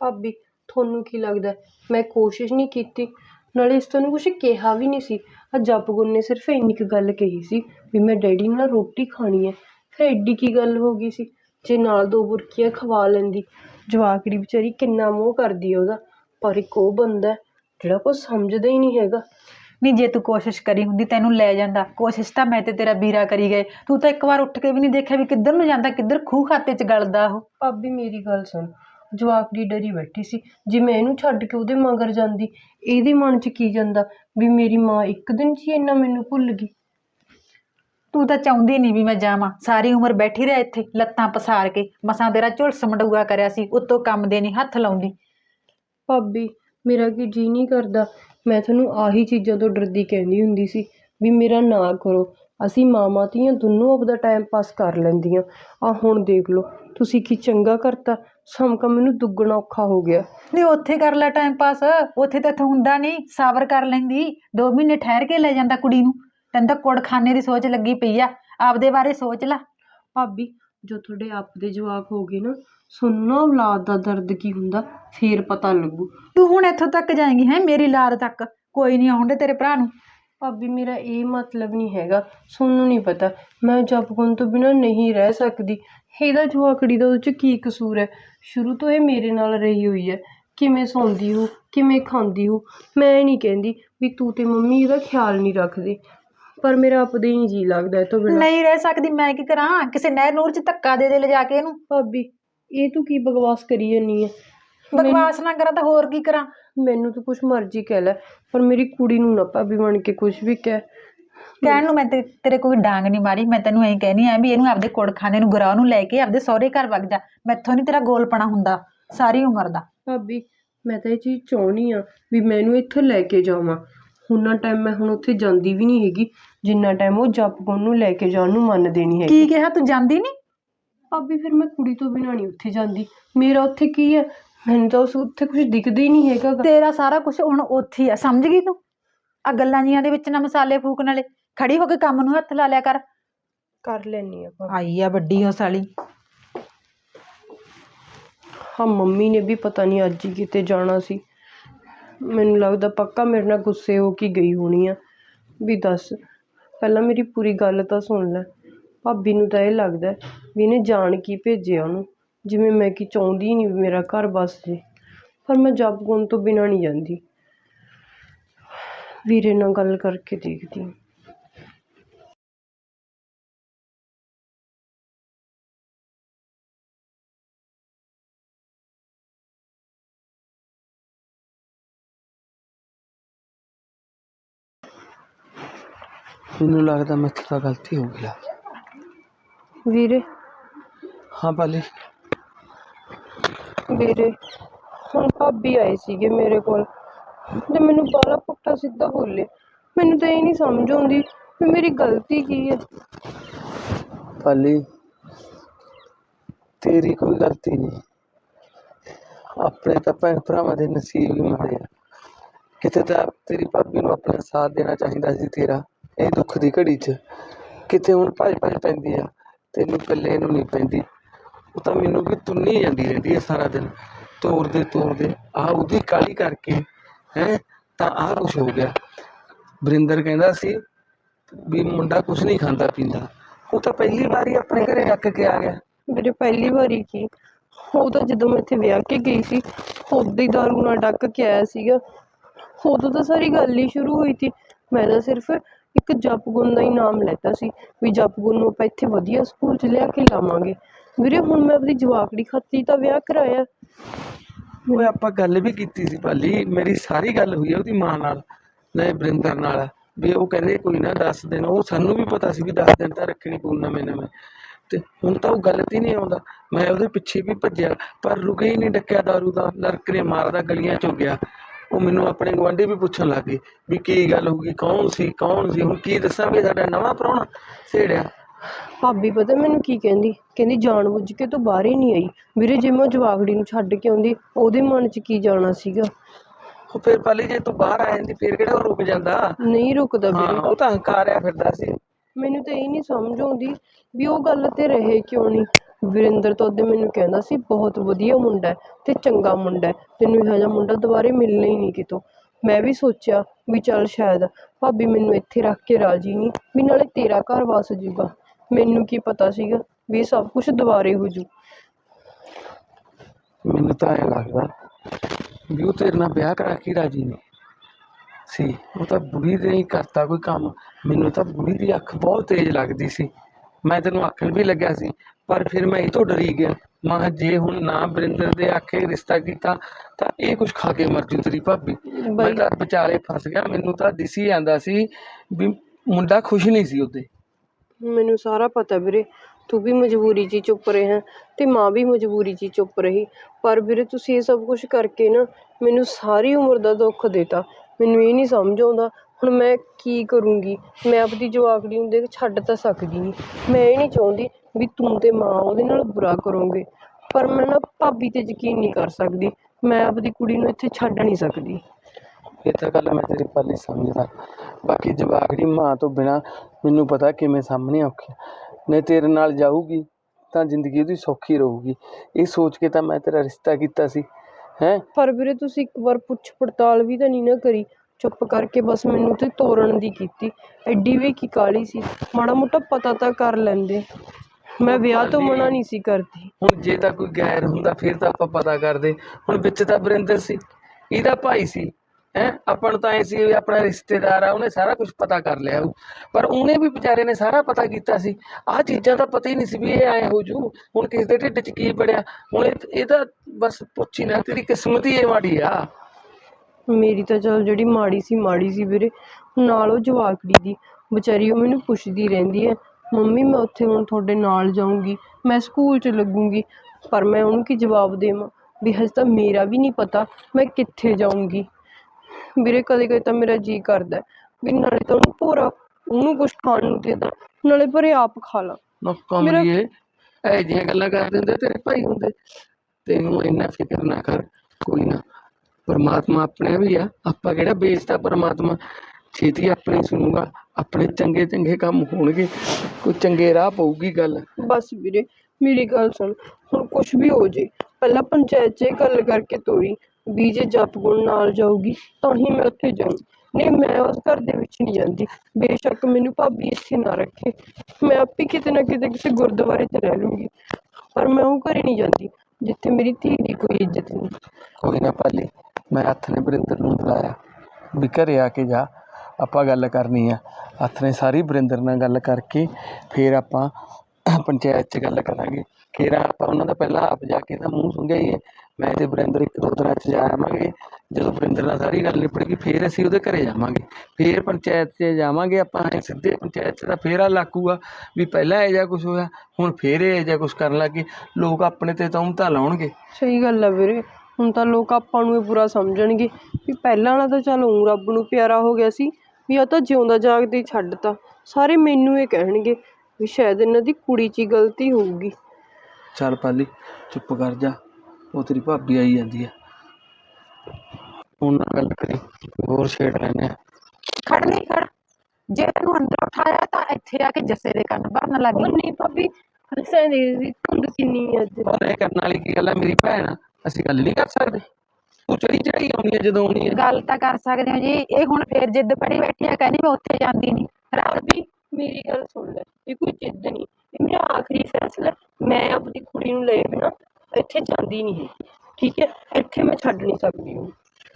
ਭਾਬੀ ਤੁਹਾਨੂੰ ਕੀ ਲੱਗਦਾ? ਮੈਂ ਕੋਸ਼ਿਸ਼ ਨਹੀਂ ਕੀਤੀ। ਨਾਲੇ ਇਸ ਤੋਂ ਨੂੰ ਕੁਝ ਕਿਹਾ ਵੀ ਨਹੀਂ ਸੀ। ਆ ਜਪਗੁਰ ਨੇ ਸਿਰਫ ਇੰਨੀ ਕੁ ਗੱਲ ਕਹੀ ਸੀ ਵੀ ਮੈਂ ਡੈਡੀ ਨਾਲ ਰੋਟੀ ਖਾਣੀ ਹੈ। ਫਿਰ ਐਡੀ ਕੀ ਗੱਲ ਹੋ ਗਈ ਸੀ? ਜੇ ਨਾਲ ਦੋ ਬੁਰਕੀਆਂ ਖਵਾ ਲੈਂਦੀ। ਜਵਾਕੜੀ ਵਿਚਾਰੀ ਕਿੰਨਾ ਮੋਹ ਕਰਦੀ ਹੈ ਉਹਦਾ। ਪਰ ਇੱਕ ਉਹ ਬੰਦਾ ਜਿਹੜਾ ਕੁਝ ਸਮਝਦਾ ਹੀ ਨਹੀਂ ਹੈਗਾ। ਨਹੀਂ ਜੇ ਤੂੰ ਕੋਸ਼ਿਸ਼ ਕਰੀ ਹੁੰਦੀ ਤੈਨੂੰ ਲੈ ਜਾਂਦਾ। ਕੋਸ਼ਿਸ਼ ਤਾਂ ਮੈਂ ਤੇ ਤੇਰਾ ਵੀਰਾ ਕਰੀ ਗਏ। ਤੂੰ ਤਾਂ ਇੱਕ ਵਾਰ ਉੱਠ ਕੇ ਵੀ ਨਹੀਂ ਦੇਖਿਆ ਵੀ ਕਿੱਧਰ ਨੂੰ ਜਾਂਦਾ ਕਿੱਧਰ ਖੂਹ ਖਾਤੇ 'ਚ ਗਲਦਾ ਉਹ। ਭਾਬੀ ਮੇਰੀ ਗੱਲ ਸੁਣ। ਜਵਾਕੜੀ ਡਰੀ ਬੈਠੀ ਸੀ। ਜੇ ਮੈਂ ਇਹਨੂੰ ਛੱਡ ਕੇ ਉਹਦੇ ਮਗਰ ਜਾਂਦੀ ਇਹਦੇ ਮਨ 'ਚ ਕੀ ਜਾਂਦਾ ਵੀ ਮੇਰੀ ਮਾਂ ਇੱਕ ਦਿਨ 'ਚ ਹੀ ਇੰਨਾ ਮੈਨੂੰ ਭੁੱਲ ਗਈ? ਤੂੰ ਤਾਂ ਚਾਹੁੰਦੀ ਨਹੀਂ ਵੀ ਮੈਂ ਜਾਵਾਂ। ਸਾਰੀ ਉਮਰ ਬੈਠੀ ਰਹਿ ਇੱਥੇ ਲੱਤਾਂ ਪਸਾਰ ਕੇ। ਮਸਾਂ ਤੇਰਾ ਝੁਲਸ ਮੰਡੂਆ ਕਰਿਆ ਸੀ ਉੱਤੋਂ ਕੰਮ ਦੇ ਨਹੀਂ ਹੱਥ ਲਾਉਂਦੀ। ਭਾਬੀ ਮੇਰਾ ਕੀ ਜੀ ਨਹੀਂ ਕਰਦਾ? ਮੈਂ ਤੁਹਾਨੂੰ ਆਹੀ ਚੀਜ਼ਾਂ ਤੋਂ ਡਰਦੀ ਕਹਿੰਦੀ ਹੁੰਦੀ ਸੀ ਵੀ ਮੇਰਾ ਨਾ ਕਰੋ। ਅਸੀਂ ਮਾਵਾਂ ਧੀਆਂ ਦੋਨੋਂ ਆਪਦਾ ਟਾਈਮ ਪਾਸ ਕਰ ਲੈਂਦੀਆਂ। ਆ ਹੁਣ ਦੇਖ ਲਓ ਤੁਸੀਂ ਕੀ ਚੰਗਾ ਕਰਤਾ। ਸਮਕਾ ਮੈਨੂੰ ਦੁੱਗਣਾ ਔਖਾ ਹੋ ਗਿਆ। ਨਹੀਂ ਉੱਥੇ ਕਰ ਲੈ ਟਾਈਮ ਪਾਸ ਉੱਥੇ ਤਾਂ ਇੱਥੇ ਹੁੰਦਾ ਨਹੀਂ ਸਬਰ ਕਰ ਲੈਂਦੀ। 2 ਮਹੀਨੇ ਠਹਿਰ ਕੇ ਲੈ ਜਾਂਦਾ ਕੁੜੀ ਨੂੰ। ਤੈਨੂੰ ਤਾਂ ਕੁੜਖਾਨੇ ਦੀ ਸੋਚ ਲੱਗੀ ਪਈ ਆ। ਆਪਦੇ ਬਾਰੇ ਸੋਚ ਲੈ। ਭਾਬੀ ਜੋ ਤੁਹਾਡੇ ਆਪ ਦੇ ਜਵਾਕ ਹੋ ਗਏ ਨਾ ਸੁਣਨਾ ਔਲਾਦ ਦਾ ਦਰਦ ਕੀ ਹੁੰਦਾ ਫੇਰ ਪਤਾ ਲੱਗੂ। ਤੂੰ ਹੁਣ ਇੱਥੋਂ ਤੱਕ ਜਾਏਂਗੀ ਹੈ ਮੇਰੀ ਲਾਦ ਤੱਕ। ਕੋਈ ਨਹੀਂ ਆਉਂਦੇ ਤੇਰੇ ਭਰਾ ਨੂੰ। ਭਾਬੀ ਮੇਰਾ ਇਹ ਮਤਲਬ ਨਹੀਂ ਹੈਗਾ। ਤੁਹਾਨੂੰ ਨਹੀਂ ਪਤਾ। ਮੈਂ ਜਪਗੁਣ ਤੋਂ ਬਿਨਾਂ ਨਹੀਂ ਰਹਿ ਸਕਦੀ। ਇਹਦਾ ਜਵਾਕੜੀ ਦਾ ਉਹਦੇ 'ਚ ਕੀ ਕਸੂਰ ਹੈ? ਸ਼ੁਰੂ ਤੋਂ ਇਹ ਮੇਰੇ ਨਾਲ ਰਹੀ ਹੋਈ ਹੈ। ਕਿਵੇਂ ਸੌਂਦੀ ਹੋ? ਕਿਵੇਂ ਖਾਂਦੀ ਹੋ? ਮੈਂ ਨਹੀਂ ਕਹਿੰਦੀ ਵੀ ਤੂੰ ਤੇ ਮੰਮੀ ਇਹਦਾ ਖਿਆਲ ਨਹੀਂ ਰੱਖਦੇ ਪਰ ਮੇਰਾ ਆਪਦੇ ਹੀ ਨਹੀਂ ਜੀ ਲੱਗਦਾ ਇਹ ਤੋਂ ਬਿਨਾਂ। ਨਹੀਂ ਰਹਿ ਸਕਦੀ ਮੈਂ ਕੀ ਕਰਾਂ? ਕਿਸੇ ਨਹਿਰ ਨੂਰ ਚ ਧੱਕਾ ਦੇ ਦੇ ਲਿਜਾ ਕੇ ਇਹਨੂੰ। ਭਾਬੀ ਇਹ ਤੂੰ ਕੀ ਬਕਵਾਸ ਕਰੀ ਜਾਨੀ ਹੈ? ਬਕਵਾਸ ਨਾ ਕਰਾਂ ਤਾਂ ਹੋਰ ਕੀ ਕਰਾਂ? ਮੈਨੂੰ ਤੂੰ ਕੁਛ ਮਰਜ਼ੀ ਕਹਿ ਲੈ ਪਰ ਮੇਰੀ ਕੁੜੀ ਨੂੰ ਨਾ ਭਾਬੀ ਬਣ ਕੇ ਕੁਛ ਵੀ ਕਹਿ। ਕਹਿਣ ਨੂੰ ਮੈਂ ਤੇ ਤੇਰੇ ਕੋਈ ਡਾਂਗ ਨਹੀਂ ਮਾਰੀ ਮੈਂ ਤੈਨੂੰ ਐਂ ਕਹਿਨੀ ਆ ਵੀ ਇਹਨੂੰ ਆਪਦੇ ਕੋੜਖਾਨੇ ਨੂੰ ਗੁਰਾਹ ਨੂੰ ਲੈ ਕੇ ਆਪਦੇ ਸਹੁਰੇ ਘਰ ਵਗ ਜਾ ਮੈਥੋਂ ਨਹੀਂ ਤੇਰਾ ਗੋਲਪਣਾ ਹੁੰਦਾ ਸਾਰੀ ਉਮਰ ਦਾ। ਭਾਬੀ ਮੈਂ ਤਾਂ ਇਹ ਚੀਜ਼ ਚਾਹੁੰਦੀ ਆ ਵੀ ਮੈਨੂੰ ਇੱਥੋਂ ਲੈ ਕੇ ਜਾਵਾਂ। ਹੁਣਾ ਟਾਈਮ ਮੈਂ ਹੁਣ ਉੱਥੇ ਜਾਂਦੀ ਵੀ ਨਹੀਂ ਹੈਗੀ ਜਿੰਨਾ ਟਾਈਮ ਉਹ ਜਪਗੁਣ ਨੂੰ ਲੈ ਕੇ ਜਾਣ ਨੂੰ ਮੰਨਦੇ ਨਹੀਂ ਹੈਗੇ। ਕੀ ਕਿਹਾ ਤੂੰ ਜਾਂਦੀ ਨਹੀਂ ਭਾਬੀ ਫਿਰ ਮੈਂ ਕੁੜੀ ਤੋਂ ਬਿਨਾਂ ਨਹੀਂ ਉੱਥੇ ਜਾਂਦੀ। ਮੇਰਾ ਉੱਥੇ ਕੀ ਹੈ ਮੈਨੂੰ ਤਾਂ ਉਸ ਉੱਥੇ ਕੁਝ ਦਿਖਦਾ ਹੀ ਨਹੀਂ ਹੈਗਾ ਗਾ। ਤੇਰਾ ਸਾਰਾ ਕੁਝ ਹੁਣ ਉੱਥੇ ਹੀ ਆ ਸਮਝ ਗਈ ਤੂੰ? ਆ ਗੱਲਾਂ ਜੀਆਂ ਦੇ ਵਿੱਚ ਨਾ ਮਸਾਲੇ ਫੂਕਣ ਵਾਲੇ। ਖੜੀ ਹੋ ਕੇ ਕੰਮ ਨੂੰ ਹੱਥ ਲਾ ਲਿਆ ਕਰ। ਕਰ ਲੈਣੀ ਆ ਭਾਬੀ। ਆਈ ਆ ਵੱਡੀ ਉਸ ਵਾਲੀ। ਹਾਂ ਮੰਮੀ ਨੇ ਵੀ ਪਤਾ ਨਹੀਂ ਅੱਜ ਹੀ ਕਿਤੇ ਜਾਣਾ ਸੀ। ਮੈਨੂੰ ਲੱਗਦਾ ਪੱਕਾ ਮੇਰੇ ਨਾਲ ਗੁੱਸੇ ਹੋ ਕੇ ਗਈ ਹੋਣੀ ਆ। ਵੀ ਦੱਸ ਪਹਿਲਾਂ ਮੇਰੀ ਪੂਰੀ ਗੱਲ ਤਾਂ ਸੁਣ ਲੈ। ਭਾਬੀ ਨੂੰ ਤਾਂ ਇਹ ਲੱਗਦਾ ਹੈ ਵੀ ਇਹਨੇ ਜਾਣ ਕੀ ਭੇਜਿਆ ਉਹਨੂੰ। ਜਿਵੇਂ ਮੈਂ ਕੀ ਚਾਹੁੰਦੀ ਨਹੀਂ ਵੀ ਮੇਰਾ ਘਰ ਬਸ ਜੇ। ਪਰ ਮੈਂ ਜਪ ਗੁਣ ਤੋਂ ਬਿਨਾਂ ਨਹੀਂ ਜਾਂਦੀ। ਵੀਰੇ ਨਾਲ ਗੱਲ ਕਰਕੇ ਦੇਖਦੀ। ਹਾਂ ਮੈਨੂੰ ਲੱਗਦਾ ਮੈਥੋਂ ਤਾਂ ਗਲਤੀ ਹੋ ਗਈ ਆ ਵੀਰੇ। ਹਾਂ ਪਾਲੀ ਵੀਰੇ ਹੁਣ ਭਾਬੀ ਆਏ ਸੀਗੇ ਮੇਰੇ ਕੋਲ। ਤੇ ਮੈਨੂੰ ਬਾਲਾ ਪੁੱਠਾ ਸਿੱਧਾ ਬੋਲੇ। ਮੈਨੂੰ ਤਾਂ ਇਹ ਨਹੀਂ ਸਮਝ ਆਉਂਦੀ ਵੀ ਮੇਰੀ ਗਲਤੀ ਕੀ ਹੈ। ਪਾਲੀ ਤੇਰੀ ਕੋਈ ਗਲਤੀ ਨਹੀਂ। ਆਪਣੇ ਤਾਂ ਭੈਣ ਭਰਾਵਾਂ ਦੇ ਨਸੀਬ ਹੀ ਮਾੜੇ ਆ। ਕਿਤੇ ਤਾਂ ਤੇਰੀ ਭਾਬੀ ਨੂੰ ਆਪਣਾ ਸਾਥ ਦੇਣਾ ਚਾਹੀਦਾ ਸੀ ਤੇਰਾ। ਇਹ ਦੁੱਖ ਦੀ ਘੜੀ 'ਚ ਕਿਤੇ ਹੁਣ ਭੱਜ ਭੱਜ ਪੈਂਦੀ ਆ, ਤੈਨੂੰ ਇਕੱਲੇ ਨੂੰ ਨਹੀਂ ਪੈਂਦੀ। ਉਹ ਤਾਂ ਮੈਨੂੰ ਵੀ ਤੁੰਨੀ ਜਾਂਦੀ ਰਹਿੰਦੀ ਹੈ ਸਾਰਾ ਦਿਨ। ਤੋਰਦੇ ਤੋਰਦੇ ਆ ਉਹਦੀ ਕਾਲੀ ਕਰਕੇ, ਹੈ, ਤਾਂ ਆਹ ਕੁਛ ਹੋ ਗਿਆ। ਵਰਿੰਦਰ ਕਹਿੰਦਾ ਸੀ ਵੀ ਮੁੰਡਾ ਕੁਛ ਨਹੀਂ ਖਾਂਦਾ ਪੀਂਦਾ। ਉਹ ਤਾਂ ਪਹਿਲੀ ਵਾਰੀ ਆਪਣੇ ਘਰੇ ਰੱਖ ਕੇ ਆ ਗਿਆ। ਮੇਰੇ ਪਹਿਲੀ ਵਾਰੀ ਕੀ? ਉਹ ਤਾਂ ਜਦੋਂ ਮੈਂ ਇੱਥੇ ਵਿਆਹ ਕੇ ਗਈ ਸੀ ਉਦੋਂ ਹੀ ਦਾਰੂ ਨਾਲ ਡੱਕ ਕੇ ਆਇਆ ਸੀਗਾ। ਉਦੋਂ ਤਾਂ ਸਾਰੀ ਗੱਲ ਹੀ ਸ਼ੁਰੂ ਹੋਈ ਸੀ ਮੈਂ ਤਾਂ ਸਿਰਫ ਇੱਕ ਜਪਗੁਣ ਦਾ ਹੀ ਨਾਮ ਲੈਤਾ ਸੀ ਵੀ ਜਪਗੁਣ ਨੂੰ ਆਪਾਂ ਇੱਥੇ ਵਧੀਆ ਸਕੂਲ 'ਚ ਲਿਆ ਕੇ ਲਾਵਾਂਗੇ। ਵੀਰੇ, ਹੁਣ ਮੈਂ ਆਪਣੀ ਜਵਾਕੜੀ ਖਾਤੀ ਤਾਂ ਵਿਆਹ ਕਰਾਇਆ। ਓਏ ਆਪਾਂ ਗੱਲ ਵੀ ਕੀਤੀ ਸੀ ਭਾਲੀ, ਮੇਰੀ ਸਾਰੀ ਗੱਲ ਹੋਈ ਆ ਉਹਦੀ ਮਾਂ ਨਾਲ ਨਾ ਬਰਿੰਦਰ ਨਾਲ, ਵੀ ਉਹ ਕਹਿੰਦੇ ਕੋਈ ਨਾ 10 ਦਿਨ, ਉਹ ਸਾਨੂੰ ਵੀ ਪਤਾ ਸੀ ਵੀ 10 ਦਿਨ ਤਾਂ ਰੱਖਣੀ ਪਊ ਨਵੇਂ ਨਵੇਂ। ਤੇ ਹੁਣ ਤਾਂ ਉਹ ਗਲਤ ਹੀ ਨਹੀਂ ਆਉਂਦਾ। ਮੈਂ ਉਹਦੇ ਪਿੱਛੇ ਵੀ ਭੱਜਿਆ, ਪਰ ਰੁਕੇ ਹੀ ਨਹੀਂ ਡੱਕਿਆ ਦਾਰੂ ਦਾ ਲੜਕਰੇ ਮਾਰਦਾ, ਗਲੀਆਂ ਚੋਂ ਗਿਆ। ਉਹ ਮੈਨੂੰ ਆਪਣੇ ਗੁਆਂਢੀ ਵੀ ਪੁੱਛਣ ਲੱਗ ਗਏ ਵੀ ਕੀ ਗੱਲ ਹੋ ਗਈ ਕੌਣ ਸੀ ਕੌਣ ਸੀ? ਹੁਣ ਕੀ ਦੱਸਾਂ ਵੀ ਸਾਡਾ ਨਵਾਂ ਪ੍ਰਾਹੁਣਾ ਛੇੜਿਆ ਭਾਬੀ ਪਤਾ ਮੈਨੂੰ ਕੀ ਕਹਿੰਦੀ? ਕਹਿੰਦੀ ਜਾਣਬੁੱਝ ਕੇ ਤੂੰ ਬਾਹਰ ਹੀ ਨਹੀਂ ਆਈ। ਵੀਰੇ ਜੇ ਮੈਂ ਉਹ ਜਵਾਕੜੀ ਨੂੰ ਛੱਡ ਕੇ ਆਉਂਦੀ ਉਹਦੇ ਮਨ 'ਚ ਕੀ ਜਾਣਾ ਸੀਗਾ? ਉਹ ਫਿਰ ਪਾਲੀ ਜੇ ਤੂੰ ਬਾਹਰ ਆ ਜਾਂਦੀ ਫਿਰ ਕਿਹੜਾ ਉਹ ਰੁਕ ਜਾਂਦਾ? ਨਹੀਂ ਰੁਕਦਾ ਹਾਂ ਵੀਰੇ। ਉਹ ਤਾਂ ਹੰਕਾਰਿਆ ਫਿਰਦਾ ਸੀ। ਮੈਨੂੰ ਤਾਂ ਇਹ ਨਹੀਂ ਸਮਝ ਆਉਂਦੀ ਵੀ ਉਹ ਗੱਲ ਤੇ ਰਹੇ ਕਿਉਂ ਨਹੀਂ? ਵਿਰਿੰਦਰ ਤਾਂ ਉਹਦੇ ਮੈਨੂੰ ਕਹਿੰਦਾ ਸੀ, ਬਹੁਤ ਵਧੀਆ ਮੁੰਡਾ ਹੈ ਤੇ ਚੰਗਾ ਮੁੰਡਾ ਹੈ, ਤੈਨੂੰ ਇਹੋ ਜਿਹਾ ਮੁੰਡਾ ਦੁਬਾਰੇ ਮਿਲਣਾ ਹੀ ਨਹੀਂ ਕਿਤੋਂ। ਮੈਂ ਵੀ ਸੋਚਿਆ ਵੀ ਚੱਲ ਸ਼ਾਇਦ ਭਾਬੀ ਮੈਨੂੰ ਇੱਥੇ ਰੱਖ ਕੇ ਰਾਜੀ ਨਹੀਂ, ਵੀ ਨਾਲੇ ਤੇਰਾ ਘਰ ਵਸ ਜੂਗਾ। ਮੈਨੂੰ ਕੀ ਪਤਾ ਸੀਗਾ ਵੀ ਇਹ ਸਭ ਕੁਝ ਦੁਬਾਰੇ ਹੋ ਜੂ। ਮੈਨੂੰ ਤਾਂ ਐਂ ਲੱਗਦਾ ਵੀ ਉਹ ਤੇਰੇ ਨਾਲ ਵਿਆਹ ਕਰਾ ਕੇ ਰਾਜੀ ਨਹੀਂ। ਸੀ, ਉਹ ਤਾਂ ਬੁੜੀ ਦੇ ਹੀ ਕਰਤਾ ਕੋਈ ਕੰਮ। ਮੈਨੂੰ ਤਾਂ ਬੁੜੀ ਦੀ ਅੱਖ ਬਹੁਤ ਤੇਜ਼ ਲੱਗਦੀ ਸੀ। ਮੈਂ ਤੈਨੂੰ ਆਖਣ ਵੀ ਲੱਗਿਆ ਸੀ ਪਰ ਫਿਰ ਮੈਂ ਇਹ ਤੋਂ ਡਰੀ ਗਿਆ। ਮੈਂ ਜੇ ਹੁਣ ਨਾ ਬਰਿੰਦਰ ਦੇ ਆਖੇ ਰਿਸ਼ਤਾ ਕੀਤਾ ਤਾਂ ਇਹ ਕੁਝ ਖਾ ਕੇ ਮਰ ਜੂ ਤੇਰੀ ਭਾਬੀ। ਮੈਂ ਤਾਂ ਵਿਚਾਲੇ ਫਸ ਗਿਆ। ਮੈਨੂੰ ਤਾਂ ਦਿਸੀ ਜਾਂਦਾ ਸੀ ਵੀ ਮੁੰਡਾ ਖੁਸ਼ ਨਹੀਂ ਸੀ ਉਹਦੇ। ਮੈਨੂੰ ਸਾਰਾ ਪਤਾ ਵੀਰੇ। ਤੂੰ ਵੀ ਮਜਬੂਰੀ 'ਚ ਹੀ ਚੁੱਪ ਰਿਹਾ ਤੇ ਮਾਂ ਵੀ ਮਜਬੂਰੀ 'ਚ ਹੀ ਚੁੱਪ ਰਹੀ। ਪਰ ਵੀਰੇ ਤੁਸੀਂ ਇਹ ਸਭ ਕੁਝ ਕਰਕੇ ਨਾ ਮੈਨੂੰ ਸਾਰੀ ਉਮਰ ਦਾ ਦੁੱਖ ਦਿੱਤਾ। ਮੈਨੂੰ ਇਹ ਨਹੀਂ ਸਮਝ ਆਉਂਦਾ ਹੁਣ ਮੈਂ ਕੀ ਕਰੂੰਗੀ? ਮੈਂ ਆਪਣੀ ਜਵਾਕੜੀ ਨੂੰ ਦੇਖ ਛੱਡ ਤਾਂ ਸਕਦੀ ਨਹੀਂ ਮੈਂ ਇਹ ਨਹੀਂ ਚਾਹੁੰਦੀ ਵੀ ਤੂੰ ਤੇ ਮਾਂ ਉਹਦੇ ਨਾਲ ਬੁਰਾ ਕਰੋਗੇ। ਪਰ ਮੈਂ ਨਾ ਭਾਬੀ ਤੇ ਯਕੀਨ ਨਹੀਂ ਕਰ ਸਕਦੀ। ਮੈਂ ਆਪਣੀ ਕੁੜੀ ਨੂੰ ਇੱਥੇ ਛੱਡ ਨਹੀਂ ਸਕਦੀ। ਇਹ ਤਾਂ ਗੱਲ ਮੈਂ ਤੇਰੀ ਪਾਲੀ ਸਮਝਦਾ। ਬਾਕੀ ਜਵਾਕੜੀ ਮਾਂ ਤੋਂ ਬਿਨਾ ਮੈਨੂੰ ਪਤਾ ਕਿਵੇਂ ਸਾਹਮਣੇ ਔਖੀ ਆ। ਨਹੀਂ ਤੇਰੇ ਨਾਲ ਜਾਊਗੀ ਤਾਂ ਜ਼ਿੰਦਗੀ ਉਹਦੀ ਸੌਖੀ ਰਹੂਗੀ। ਇਹ ਸੋਚ ਕੇ ਤਾਂ ਮੈਂ ਤੇਰਾ ਰਿਸ਼ਤਾ ਕੀਤਾ ਸੀ। ਹੈ? ਪਰ ਵੀਰੇ ਤੁਸੀਂ ਇੱਕ ਵਾਰ ਪੁੱਛ ਪੜਤਾਲ ਵੀ ਤਾਂ ਨਹੀਂ ਨਾ ਕਰੀ। ਚੁੱਪ ਕਰਕੇ ਬਸ ਮੈਨੂੰ ਤੇ ਤੋੜਨ ਦੀ ਕੀਤੀ। ਐਡੀ ਵੀ ਕੀ ਕਾਲੀ ਸੀ। ਮਾੜਾ ਮੋਟਾ ਪਤਾ ਤਾਂ ਕਰ ਲੈਂਦੇ। ਮੈਂ ਵਿਆਹ ਤੋਂ ਮਨਾ ਨਹੀਂ ਸੀ ਕਰਦੀ। ਹੁਣ ਜੇ ਤਾਂ ਕੋਈ ਗੈਰ ਹੁੰਦਾ ਫਿਰ ਤਾਂ ਆਪਾਂ ਪਤਾ ਕਰਦੇ। ਹੁਣ ਵਿੱਚ ਤਾਂ ਵਰਿੰਦਰ ਸੀ। ਇਹਦਾ ਭਾਈ ਸੀ। ਹੈ? ਆਪਾਂ ਨੂੰ ਤਾਂ ਐ ਸੀ ਵੀ ਆਪਣਾ ਰਿਸ਼ਤੇਦਾਰ ਆ ਉਹਨੇ ਸਾਰਾ ਕੁਝ ਪਤਾ ਕਰ ਲਿਆ ਹੋਊ। ਪਰ ਉਹਨੇ ਵੀ ਵਿਚਾਰੇ ਨੇ ਸਾਰਾ ਪਤਾ ਕੀਤਾ ਸੀ। ਆਹ ਚੀਜ਼ਾਂ ਦਾ ਪਤਾ ਹੀ ਨਹੀਂ ਸੀ ਵੀ ਇਹ ਐ ਹੋ ਜੂ। ਹੁਣ ਕਿਸ ਦੇ ਢਿੱਡ 'ਚ ਕੀ ਪੜਿਆ? ਹੁਣ ਇਹ ਇਹ ਤਾਂ ਬਸ ਪੁੱਛੀ ਨਾ ਤੇਰੀ ਕਿਸਮਤ ਹੀ ਇਹ ਮਾੜੀ ਆ। ਮੇਰੀ ਤਾਂ ਚਲ ਜਿਹੜੀ ਮਾੜੀ ਸੀ ਮਾੜੀ ਸੀ ਵੀਰੇ। ਨਾਲ ਉਹ ਜਵਾਕੜੀ ਦੀ ਵਿਚਾਰੀ ਉਹ ਮੈਨੂੰ ਪੁੱਛਦੀ ਰਹਿੰਦੀ ਹੈ ਮੰਮੀ ਮੈਂ ਉੱਥੇ ਹੁਣ ਤੁਹਾਡੇ ਨਾਲ ਜਾਊਂਗੀ ਮੈਂ ਸਕੂਲ 'ਚ ਲੱਗੂੰਗੀ ਪਰ ਮੈਂ ਉਹਨੂੰ ਕੀ ਜਵਾਬ ਦੇਵਾਂ? ਵੀ ਹਜੇ ਤਾਂ ਮੇਰਾ ਵੀ ਨਹੀਂ ਪਤਾ ਮੈਂ ਕਿੱਥੇ ਜਾਊਂਗੀ? ਵੀਰੇ ਕਦੇ ਕਦੇ ਤਾਂ ਮੇਰਾ ਜੀ ਕਰਦਾ ਵੀ ਨਾਲੇ ਤਾਂ ਉਹਨੂੰ ਭੋਰਾ ਉਹਨੂੰ ਕੁਝ ਖਾਣ ਨੂੰ ਦੇ ਦਾਂ ਨਾਲੇ ਭਰੇ ਆਪ ਖਾ ਲਾਂ। ਨਾ ਕਮਲੀਏ ਇਹ ਜਿਹੀਆਂ ਗੱਲਾਂ ਕਰ ਦਿੰਦੇ ਤੇਰੇ ਭਾਈ ਹੁੰਦੇ। ਤੈਨੂੰ ਇੰਨਾ ਫਿਕਰ ਨਾ ਕਰ ਕੋਈ ਨਾ। ਪਰਮਾਤਮਾ ਆਪਣੇ ਵੀ ਆ। ਆਪਾਂ ਕਿਹੜਾ ਵੇਚਦਾ ਪਰਮਾਤਮਾ? ਛੇਤੀ ਆਪਣੇ ਸੁਣੂਗਾ। ਆਪਣੇ ਚੰਗੇ ਚੰਗੇ ਕੰਮ ਹੋਣਗੇ। ਕੋਈ ਚੰਗੇ ਰਾਹ ਪਊਗੀ ਗੱਲ। ਬਸ ਵੀਰੇ ਮੇਰੀ ਗੱਲ ਸੁਣ। ਹੁਣ ਕੁਝ ਵੀ ਹੋ ਜੇ ਪਹਿਲਾਂ ਪੰਚਾਇਤ 'ਚ ਗੱਲ ਕਰਕੇ ਤੋਰੀ ਵੀ ਜੇ ਜਪਗੁਣ ਨਾਲ ਜਾਊਗੀ ਤਾਂ ਹੀ ਮੈਂ ਉੱਥੇ ਜਾਊਂ। ਨਹੀਂ ਮੈਂ ਉਸ ਘਰ ਦੇ ਵਿੱਚ ਨਹੀਂ ਜਾਂਦੀ। ਬੇਸ਼ੱਕ ਮੈਨੂੰ ਭਾਬੀ ਇੱਥੇ ਨਾ ਰੱਖੇ। ਮੈਂ ਆਪੇ ਕਿਤੇ ਨਾ ਕਿਤੇ ਕਿਸੇ ਗੁਰਦੁਆਰੇ 'ਚ ਰਹਿ ਲੂੰਗੀ। ਪਰ ਮੈਂ ਉਹ ਘਰੇ ਨਹੀਂ ਜਾਂਦੀ ਜਿੱਥੇ ਮੇਰੀ ਧੀ ਦੀ ਕੋਈ ਇੱਜ਼ਤ ਨਹੀਂ। ਕੋਈ ਨਾ ਪਾਲੀ ਮੈਂ ਹੱਥ ਨੇ ਵਰਿੰਦਰ ਨੂੰ ਬੁਲਾਇਆ, ਵੀ ਘਰੇ ਆ ਕੇ ਜਾ, ਆਪਾਂ ਗੱਲ ਕਰਨੀ ਆ। ਹੱਥ ਨੇ ਸਾਰੀ ਵਰਿੰਦਰ ਨਾਲ ਗੱਲ ਕਰਕੇ ਫਿਰ ਆਪਾਂ ਪੰਚਾਇਤ 'ਚ ਗੱਲ ਕਰਾਂਗੇ। ਫਿਰ ਆਪਾਂ ਉਹਨਾਂ ਦਾ ਪਹਿਲਾਂ ਆਪ ਜਾ ਕੇ ਤਾਂ ਮੂੰਹ ਸੁੰਘਾਈਏ। ਮੈਂ ਤੇ ਬਰਿੰਦਰ ਇੱਕ ਦੋ ਦਿਨਾਂ 'ਚ ਜਾ ਆਵਾਂਗੇ। ਜਦੋਂ ਵਰਿੰਦਰ ਨਾਲ ਸਾਰੀ ਗੱਲ ਨਿਪੜ ਗਈ, ਫਿਰ ਅਸੀਂ ਉਹਦੇ ਘਰੇ ਜਾਵਾਂਗੇ। ਫਿਰ ਪੰਚਾਇਤ 'ਚ ਜਾਵਾਂਗੇ ਆਪਾਂ, ਐਂ ਸਿੱਧੇ ਪੰਚਾਇਤ 'ਚ ਤਾਂ ਫੇਰ ਆ ਲਾਕੂਗਾ ਵੀ ਪਹਿਲਾਂ ਇਹ ਜਿਹਾ ਕੁਝ ਹੋਇਆ, ਹੁਣ ਫੇਰ ਇਹ ਜਿਹਾ ਕੁਝ ਕਰਨ ਲੱਗੇ। ਲੋਕ ਆਪਣੇ ਤੇ ਤਾਂ ਲਾਉਣਗੇ। ਸਹੀ ਗੱਲ ਆ ਵੀਰੇ। ਹੁਣ ਤਾਂ ਲੋਕ ਆਪਾਂ ਨੂੰ ਇਹ ਬੁਰਾ ਸਮਝਣਗੇ ਵੀ ਪਹਿਲਾਂ ਵਾਲਾ ਤਾਂ ਚੱਲ ਊਂ ਰੱਬ ਨੂੰ ਪਿਆਰਾ ਹੋ ਗਿਆ ਸੀ ਵੀ ਆ ਤਾਂ ਜਿਉਂਦਾ ਜਾਗਦੇ ਹੀ ਛੱਡਤਾ। ਸਾਰੇ ਮੈਨੂੰ ਇਹ ਕਹਿਣਗੇ ਵੀ ਸ਼ਾਇਦ ਇਹਨਾਂ ਦੀ ਕੁੜੀ 'ਚ ਹੀ ਗਲਤੀ ਹੋਊਗੀ। ਚੱਲ ਪਾਲੀ ਚੁੱਪ ਕਰ ਜਾ ਉਹ ਤੇਰੀ ਭਾਬੀ ਆਈ ਜਾਂਦੀ ਆ। ਹੁਣ ਨਾ ਗੱਲ ਕਰੀ ਹੋਰ ਛੇੜ ਆ। ਖੜ ਨਹੀਂ ਖੜ। ਜੇ ਤੈਨੂੰ ਅੰਦਰ ਉਠਾਇਆ ਤਾਂ ਇੱਥੇ ਆ ਕੇ ਜੱਸੇ ਦੇ ਕੰਨ ਭਰਨ ਲੱਗ ਗਈ। ਨਹੀਂ ਭਾਬੀ ਹੱਸਾਂ ਦੀ ਧੁੰਦ ਕਿੰਨੀ ਅੱਜ। ਇਹ ਕਰਨ ਵਾਲੀ ਕੀ ਗੱਲ ਆ ਮੇਰੀ ਭੈਣ। ਆ ਅਸੀਂ ਗੱਲ ਨਹੀਂ ਕਰ ਸਕਦੇ। ਤੂੰ ਚੜੀ ਚੜੀ ਆਉਣੀ ਆ ਜਦੋਂ ਆਉਣੀ ਆ। ਗੱਲ ਤਾਂ ਕਰ ਸਕਦੇ ਹੋ ਜੀ। ਇਹ ਹੁਣ ਫੇਰ ਜਿੱਦ ਪੜੀ ਬੈਠੀ ਆ ਕਹਿੰਦੀ ਮੈਂ ਉੱਥੇ ਜਾਂਦੀ ਨਹੀਂ ਭਾਬੀ ਮੇਰੀ ਗੱਲ ਸੁਣ ਲੈ ਇਹ ਕੋਈ ਜਿੱਦ ਨਹੀਂ ਇਹ ਮੇਰਾ ਆਖਰੀ ਫੈਸਲਾ ਹੈ। ਮੈਂ ਆਪਣੀ ਕੁੜੀ ਨੂੰ ਲਏ ਬਿਨਾ ਇੱਥੇ ਜਾਂਦੀ ਨਹੀਂ ਹੈ ਠੀਕ ਹੈ? ਇੱਥੇ ਮੈਂ ਛੱਡ ਨਹੀਂ ਸਕਦੀ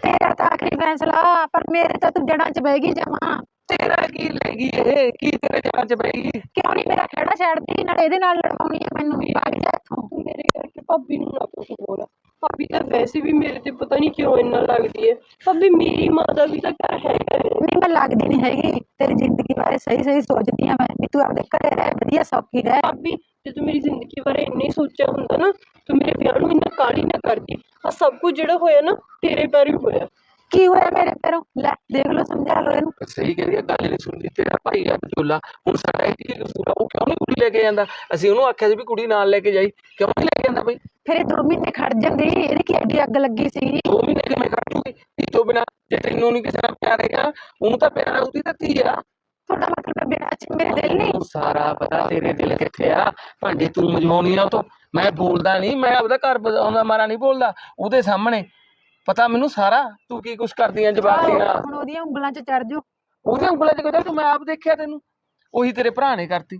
ਤੇਰਾ ਤਾਂ ਆਖਰੀ ਫੈਸਲਾ ਪਰ ਮੇਰੇ ਤਾਂ ਤੂੰ ਜੜਾਂ 'ਚ ਬਹਿ ਗਈ ਜਮਾ। ਤੇਰਾ ਕੀ ਲੈਗੀ ਇਹ? ਕੀ ਤੇਰੇ ਜਾਨ ਚ ਪਏਗੀ ਕਿਉਂ ਨਹੀਂ ਮੇਰਾ ਖੇੜਾ ਛੱਡਦੀ ਨਾਲ ਇਹਦੇ ਨਾਲ ਲੜਵਾਉਣੀ ਆ ਮੈਨੂੰ। ਭਾਗ ਜਾ ਇੱਥੋਂ ਤੂੰ ਮੇਰੇ ਕਰਕੇ ਭਾਬੀ ਨੂੰ ਨਾ ਕੁਛ ਬੋਲ। ਭਾਬੀ ਤਾਂ ਵੈਸੇ ਵੀ ਮੇਰੇ ਤੇ ਪਤਾ ਨਹੀਂ ਕਿਉਂ ਇੰਨਾ ਲੱਗਦੀ ਹੈ। ਭਾਬੀ ਮੇਰੀ ਮਾਂ ਦਾ ਵੀ ਤਾਂ ਘਰ ਹੈਗਾ ਹੈ। ਨਹੀਂ ਮੈਂ ਲੱਗਦੀ ਨਹੀਂ ਹੈਗੀ। ਤੇਰੀ ਜ਼ਿੰਦਗੀ ਬਾਰੇ ਸਹੀ ਸਹੀ ਸੋਚਦੀ ਆ ਮੈਂ ਵੀ ਤੂੰ ਆਪਦੇ ਘਰੇ ਰਹਿ ਵਧੀਆ ਸੌਖੀ ਰਹਿ। ਭਾਬੀ ਜੇ ਤੂੰ ਮੇਰੀ ਜ਼ਿੰਦਗੀ ਬਾਰੇ ਇੰਨਾ ਹੀ ਸੋਚਿਆ ਹੁੰਦਾ ਨਾ ਤੂੰ ਮੇਰੇ ਵਿਆਹ ਨੂੰ ਇੰਨਾ ਕਾਲੀ ਨਾ ਕਰਦੀ। ਆ ਸਭ ਕੁਝ ਜਿਹੜਾ ਹੋਇਆ ਨਾ ਤੇਰੇ ਪੈਰ ਹੀ ਹੋਇਆ। ਕੀ ਹੋਇਆ ਮੇਰੇ ਪੈਰੋਂ ਲੈ ਦੇਖ ਲਓ ਸਮਝਾ ਲਓ ਇਹਨੂੰ। ਸਹੀ ਕਹਿੰਦੀ ਆ ਗੱਲ ਨਹੀਂ ਸੁਣਦੀ ਤੇਰਾ ਭਾਈ ਆ ਬਚੋਲਾ ਹੁਣ ਸਾਡਾ ਇਹ ਕੀ ਕਸੂਰ ਆ? ਉਹ ਕਿਉਂ ਨਹੀਂ ਕੁੜੀ ਲੈ ਕੇ ਜਾਂਦਾ? ਅਸੀਂ ਉਹਨੂੰ ਆਖਿਆ ਸੀ ਵੀ ਕੁੜੀ ਨਾਲ ਲੈ ਕੇ ਜਾਈ। ਕਿਉਂ ਨਹੀਂ ਲੈ ਕੇ ਜਾਂਦਾ ਬਈ? ਫਿਰ ਇਹ ਦੋ ਮਹੀਨੇ ਖੜ ਜਾਂਦੀ। ਇਹਦੀ ਕੀ ਐਡੀ ਅੱਗ ਲੱਗੀ ਸੀ? ਦੋ ਮਹੀਨੇ ਕਿਵੇਂ ਕੱਟੂਗੀ ਇਹ ਤੋਂ ਬਿਨਾ ਜੇ ਤੈਨੂੰ ਨਹੀਂ ਕਿਸੇ ਨਾਲ ਪਿਆਰ ਹੈਗਾ ਉਹਨੂੰ ਤਾਂ ਪਿਆਰ ਆ, ਉਹਦੀ ਤਾਂ ਧੀ ਆ। ਤੁਹਾਡਾ ਮਤਲਬ ਹੈ ਬਿਨਾਂ ਚ ਮੇਰੇ ਦਿਲ ਨਹੀਂ? ਸਾਰਾ ਪਤਾ ਤੇਰੇ ਦਿਲ ਕਿੱਥੇ ਆ। ਭਾਂਡੇ ਤੂੰ ਮਜਵਾਉਣੀ ਆ ਉਹ ਤੋਂ ਮੈਂ ਬੋਲਦਾ ਨਹੀਂ ਮੈਂ ਆਪਦਾ ਘਰ ਬਜਾਉਂਦਾ ਮਾਰਾ ਨਹੀਂ ਬੋਲਦਾ। ਉਹਦੇ ਸਾਹਮਣੇ ਪਤਾ ਮੈਨੂੰ ਸਾਰਾ? ਤੂੰ ਕੀ ਕੁਛ ਕਰਦੀ ਆ ਜਵਾਬ ਦੇਣਾ? ਹੁਣ ਉਹਦੀਆਂ ਉਂਗਲਾਂ 'ਚ ਚੜ ਜਾਓ। ਉਹਦੇ ਉਂਗਲਾਂ 'ਚ ਕਹਿੰਦਾ ਤੂੰ ਮੈਂ ਆਪ ਦੇਖਿਆ ਤੈਨੂੰ। ਉਹੀ ਤੇਰੇ ਭਰਾ ਨੇ ਕਰਤੀ।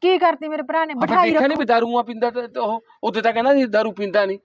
ਕੀ ਕਰਤੀ ਮੇਰੇ ਭਰਾ ਨੇ? ਆਪਾਂ ਬਿਠਾਈ ਦੇਖਿਆ ਰੱਖੋ। ਨਹੀਂ ਵੀ ਦਾਰੂਆਂ ਪੀਂਦਾ ਤੇ ਉਹ ਉਹਦੇ ਤਾਂ ਕਹਿੰਦਾ ਸੀ ਦਾਰੂ ਪੀਂਦਾ ਨਹੀਂ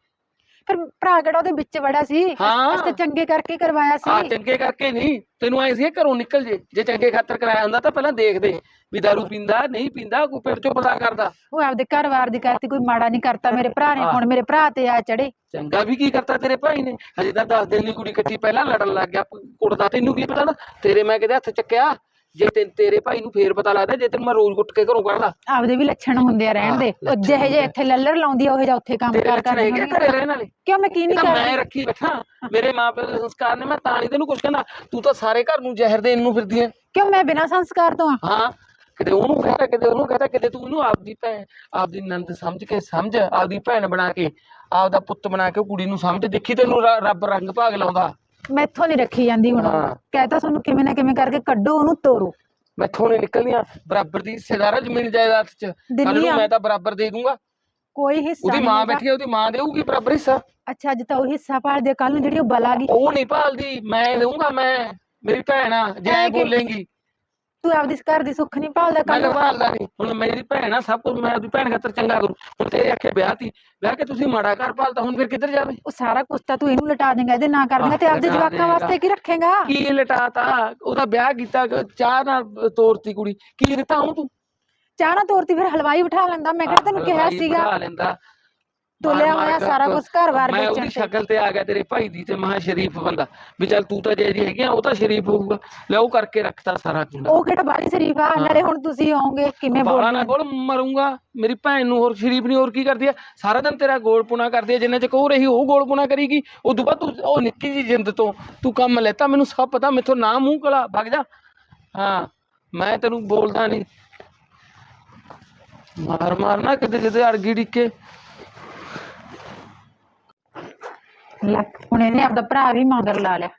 ਫਿਰ ਭਰਾ ਕਿਹੜਾ ਉਹਦੇ ਵਿੱਚ ਵੜਾ ਸੀ? ਹਾਂ। ਅਸੀਂ ਤਾਂ ਚੰਗੇ ਕਰਕੇ ਹੀ ਕਰਵਾਇਆ ਆ ਸੀ ਚੰਗੇ ਕਰਕੇ ਨਹੀਂ। ਤੈਨੂੰ ਐ ਸੀ ਘਰੋਂ ਨਿਕਲ ਜੇ। ਜੇ ਚੰਗੇ ਖਾਤਰ ਕਰਾਇਆ ਹੁੰਦਾ ਤਾਂ ਪਹਿਲਾਂ ਦੇਖਦੇ ਵੀ ਦਾਰੂ ਪੀਂਦਾ ਨਹੀਂ ਪੀਂਦਾ ਕੋਈ ਪਿੰਡ ਚੋਂ ਪਤਾ ਕਰਦਾ। ਉਹ ਆਪਦੇ ਘਰ-ਬਾਰ ਦੀ ਕਰਤੀ ਕੋਈ ਮਾੜਾ ਨਹੀਂ ਕਰਤਾ ਮੇਰੇ ਭਰਾ ਨੇ। ਹੁਣ ਮੇਰੇ ਭਰਾ ਤੇ ਆ ਚੜੇ। ਚੰਗਾ ਵੀ ਕੀ ਕਰਤਾ ਤੇਰੇ ਭਾਈ ਨੇ? ਹਜੇ ਤਾਂ 10 ਦਿਨ ਦੀ ਕੁੜੀ ਕੱਟੀ ਪਹਿਲਾਂ ਲੜਨ ਲੱਗ ਗਿਆ। ਕੁੜਦਾ ਤੈਨੂੰ ਕੀ ਪਤਾ ਨਾ? ਤੇਰੇ ਮੈਂ ਕਿਤੇ ਹੱਥ ਚੱਕਿਆ? ਜੇ ਤੈਨੂੰ ਤੇਰੇ ਭਾਈ ਨੂੰ ਫੇਰ ਪਤਾ ਲੱਗਦਾ ਜੇ ਤੈਨੂੰ ਮੈਂ ਰੋਜ਼ ਕੁੱਟ ਕੇ ਘਰੋਂ ਕੱਢਦਾ। ਆਪਦੇ ਵੀ ਲੱਛਣ ਹੁੰਦੇ ਆ ਰਹਿਣ ਦੇ। ਉਹ ਜਿਹੇ ਜਿਹੇ ਇੱਥੇ ਲੱਲਰ ਲਾਉਂਦੀ ਆ ਉਹ ਜਿਹਾ ਉੱਥੇ ਕੰਮ ਤੇਰੇ ਕਰ ਲੱਛਣ ਕਰ ਹੈਗੇ ਆ ਘਰੇ ਰਹਿਣ ਵਾਲੇ। ਕਿਉਂ ਮੈਂ ਕੀ ਇਹ ਨਹੀਂ ਤਾਂ ਕਰ ਮੈਂ ਰੱਖੀ ਬੈਠਾ। ਮੇਰੇ ਮਾਪੇ ਦੇ ਸੰਸਕਾਰ ਨੇ ਮੈਂ ਤਾਂ ਨਹੀਂ ਤੈਨੂੰ ਕੁਝ ਕਹਿੰਦਾ। ਤੂੰ ਤਾਂ ਸਾਰੇ ਘਰ ਨੂੰ ਜ਼ਹਿਰ ਦੇਣ ਨੂੰ ਫਿਰਦੀ ਐ। ਕਿਉਂ ਮੈਂ ਬਿਨਾਂ ਸੰਸਕਾਰ ਤੋਂ ਆ? ਹਾਂ। ਕਿਤੇ ਉਹਨੂੰ ਕਹਤਾ ਕਿਤੇ ਉਹਨੂੰ ਕਹਤਾ ਕਿਤੇ ਤੂੰ ਉਹਨੂੰ ਆਪਦੀ ਭੈਣ ਆਪਦੀ ਨੰਦ ਸਮਝ ਕੇ ਸਮਝ ਆਪਦੀ ਭੈਣ ਬਣਾ ਕੇ ਆਪਦਾ ਪੁੱਤ ਬਣਾ ਕੇ ਉਹ ਕੁੜੀ ਨੂੰ ਸਮਝ। ਦੇਖੀ ਤੈਨੂੰ ਰ- ਰੱਬ ਰੰਗ ਭਾਗ ਲਾਉਂਦਾ। ਮੈਥੋਂ ਨਹੀਂ ਰੱਖੀ ਜਾਂਦੀ ਹੁਣ। ਹਾਂ। ਕਹਿਤਾ ਤੁਹਾਨੂੰ ਕਿਵੇਂ ਨਾ ਕਿਵੇਂ ਕਰਕੇ ਕੱਢੋ ਉਹਨੂੰ ਤੋਰੋ ਮੈਥੋਂ ਨਹੀਂ ਨਿਕਲਦੀਆਂ ਬਰਾਬਰ ਦੀ ਹਿੱਸੇਦਾਰ ਜ਼ਮੀਨ ਜਾਇਦਾਦ ਚ। ਕੱਲ ਦਿੱਲੀ ਨੂੰ ਆ ਮੈਂ ਤਾਂ ਬਰਾਬਰ ਦੇ ਦੂੰਗਾ। ਕੋਈ ਹਿੱਸਾ ਉਹਦੀ ਨਹੀਂ ਮਾਂ ਹੈਗਾ। ਬੈਠੀ ਹੈ ਉਹਦੀ ਮਾਂ ਦੇਊਗੀ ਬਰਾਬਰ ਹਿੱਸਾ। ਅੱਛਾ ਅੱਜ ਤਾਂ ਉਹ ਹਿੱਸਾ ਪਾਲਦੇ ਕੱਲ ਨੂੰ ਜਿਹੜੀ ਉਹ ਬਲਾ ਗਈ। ਉਹ ਨਹੀਂ ਭਾਲਦੀ। ਮੈਂ ਦੇਊਂਗਾ ਮੈਂ ਮੇਰੀ ਭੈਣ ਆ ਜੇ ਐਂ ਐ ਕਿ- ਬੋਲੇਂਗੀ। ਤੂੰ ਆਪਦੀ ਘਰ ਦੀ ਸੁੱਖ ਨਹੀਂ ਭਾਲਦਾ ਮੈਂ ਕੱਲ ਤਾਂ ਭਾਲਦਾ ਨਹੀਂ ਹੁਣ ਮੇਰੀ ਭੈਣ ਆ ਸਭ ਕੁਝ ਮੈਂ ਆਪਦੀ ਭੈਣ ਖਾਤਰ ਚੰਗਾ ਕਰੂੰ। ਹੁਣ ਤੇਰੇ ਆਖੇ ਵਿਆਹ ਤੀ ਵਿਆਹ ਕੇ ਤੁਸੀਂ ਮਾੜਾ ਘਰ ਭਾਲਦਾ ਹੁਣ ਫਿਰ ਕਿੱਧਰ ਜਾਵੇ? ਉਹ ਸਾਰਾ ਕੁਛ ਤਾਂ ਤੂੰ ਇਹਨੂੰ ਲਟਾ ਦੇਂਗਾ ਇਹਦੇ ਨਾ ਕਰ ਦੇਂਗਾ ਤੇ ਆਪਦੇ ਜਵਾਕਾਂ। ਵਾਸਤੇ ਕੀ ਰੱਖੇਗਾ? ਕੀ ਲਟਾਤਾ? ਉਹਦਾ ਵਿਆਹ ਕੀਤਾ ਚਾਹ ਨਾਲ ਤੋਰਤੀ ਕੁੜੀ। ਕੀ ਦਿੱਤਾ ਉਹਨੂੰ ਤੂੰ? ਚਾਹ ਨਾ ਤੋਰਤੀ ਫਿਰ ਹਲਵਾਈ ਬਿਠਾ ਲੈਂਦਾ। ਮੈਂ ਕਿਹਾ ਤੈਨੂੰ ਕਿਹਾ ਸੀਗਾ। ਬਿਠਾ ਲੈਂਦਾ। ਤੋਲਿਆ ਮਾਰ-ਮਾਰ ਹੋਇਆ ਸਾਰਾ ਕੁਛ ਘਰ-ਬਾਰ ਮੈਂ ਵੇਚਣ ਉਹਦੀ ਤੇ। ਸ਼ਕਲ ਤੇ ਆ ਗਿਆ ਤੇਰੇ ਭਾਈ ਦੀ ਤੇ ਮਹਾ ਸ਼ਰੀਫ ਬੰਦਾ। ਵੀ ਚੱਲ ਤੂੰ ਤਾਂ ਜੇ ਜੀ ਹੈਗੀ ਆ ਉਹ ਤਾਂ ਸ਼ਰੀਫ ਹੋਊਗਾ। ਲੈ ਉਹ ਕਰਕੇ ਰੱਖਤਾ ਸਾਰਾ ਕੁੰਡਾ ਉਹ ਕਿਹੜਾ ਬਾਲੀ ਸ਼ਰੀਫ ਆ? ਨਾਲੇ ਹੁਣ ਤੁਸੀਂ ਆਓਗੇ ਕਿਵੇਂ ਬਾਲਾ ਬੋਲਣਾ ਨਾ ਕੋਲ ਮਰੂੰਗਾ। ਮੇਰੀ ਭੈਣ ਨੂੰ ਹੋਰ ਸ਼ਰੀਫ ਨਹੀਂ ਹੋਰ ਕੀ ਕਰਦੀ ਆ? ਸਾਰਾ ਦਿਨ ਤੇਰਾ ਗੋਲ ਪੁਣਾ ਕਰਦੀ ਆ ਜਿੰਨੇ ਚ ਕਹੂ ਰਹੀ ਉਹ ਗੋਲ ਪੁਣਾ ਕਰੇਗੀ। ਉਦੋਂ ਬਾਅਦ ਤੂੰ ਉਹ ਨਿੱਕੀ ਜੀ ਜਿੰਦ ਤੋਂ ਤੂੰ ਕੰਮ ਲੈਤਾ ਮੈਨੂੰ ਸਭ ਪਤਾ ਮੈਥੋਂ ਨਾ ਮੂੰਹ ਕਲਾ ਭੱਗ ਜਾ। ਹਾਂ ਮੈਂ ਤੈਨੂੰ ਬੋਲਦਾ ਨਹੀਂ। ਮਾਰ ਮਾਰ ਨਾ ਕਿਤੇ ਕਿਤੇ ਅੜਗੀ ਡਿੱਕੇ। ਲੈ ਹੁਣ ਇਹਨੇ ਆਪਦਾ ਭਰਾ ਵੀ ਮਗਰ ਲਾ ਲਿਆ।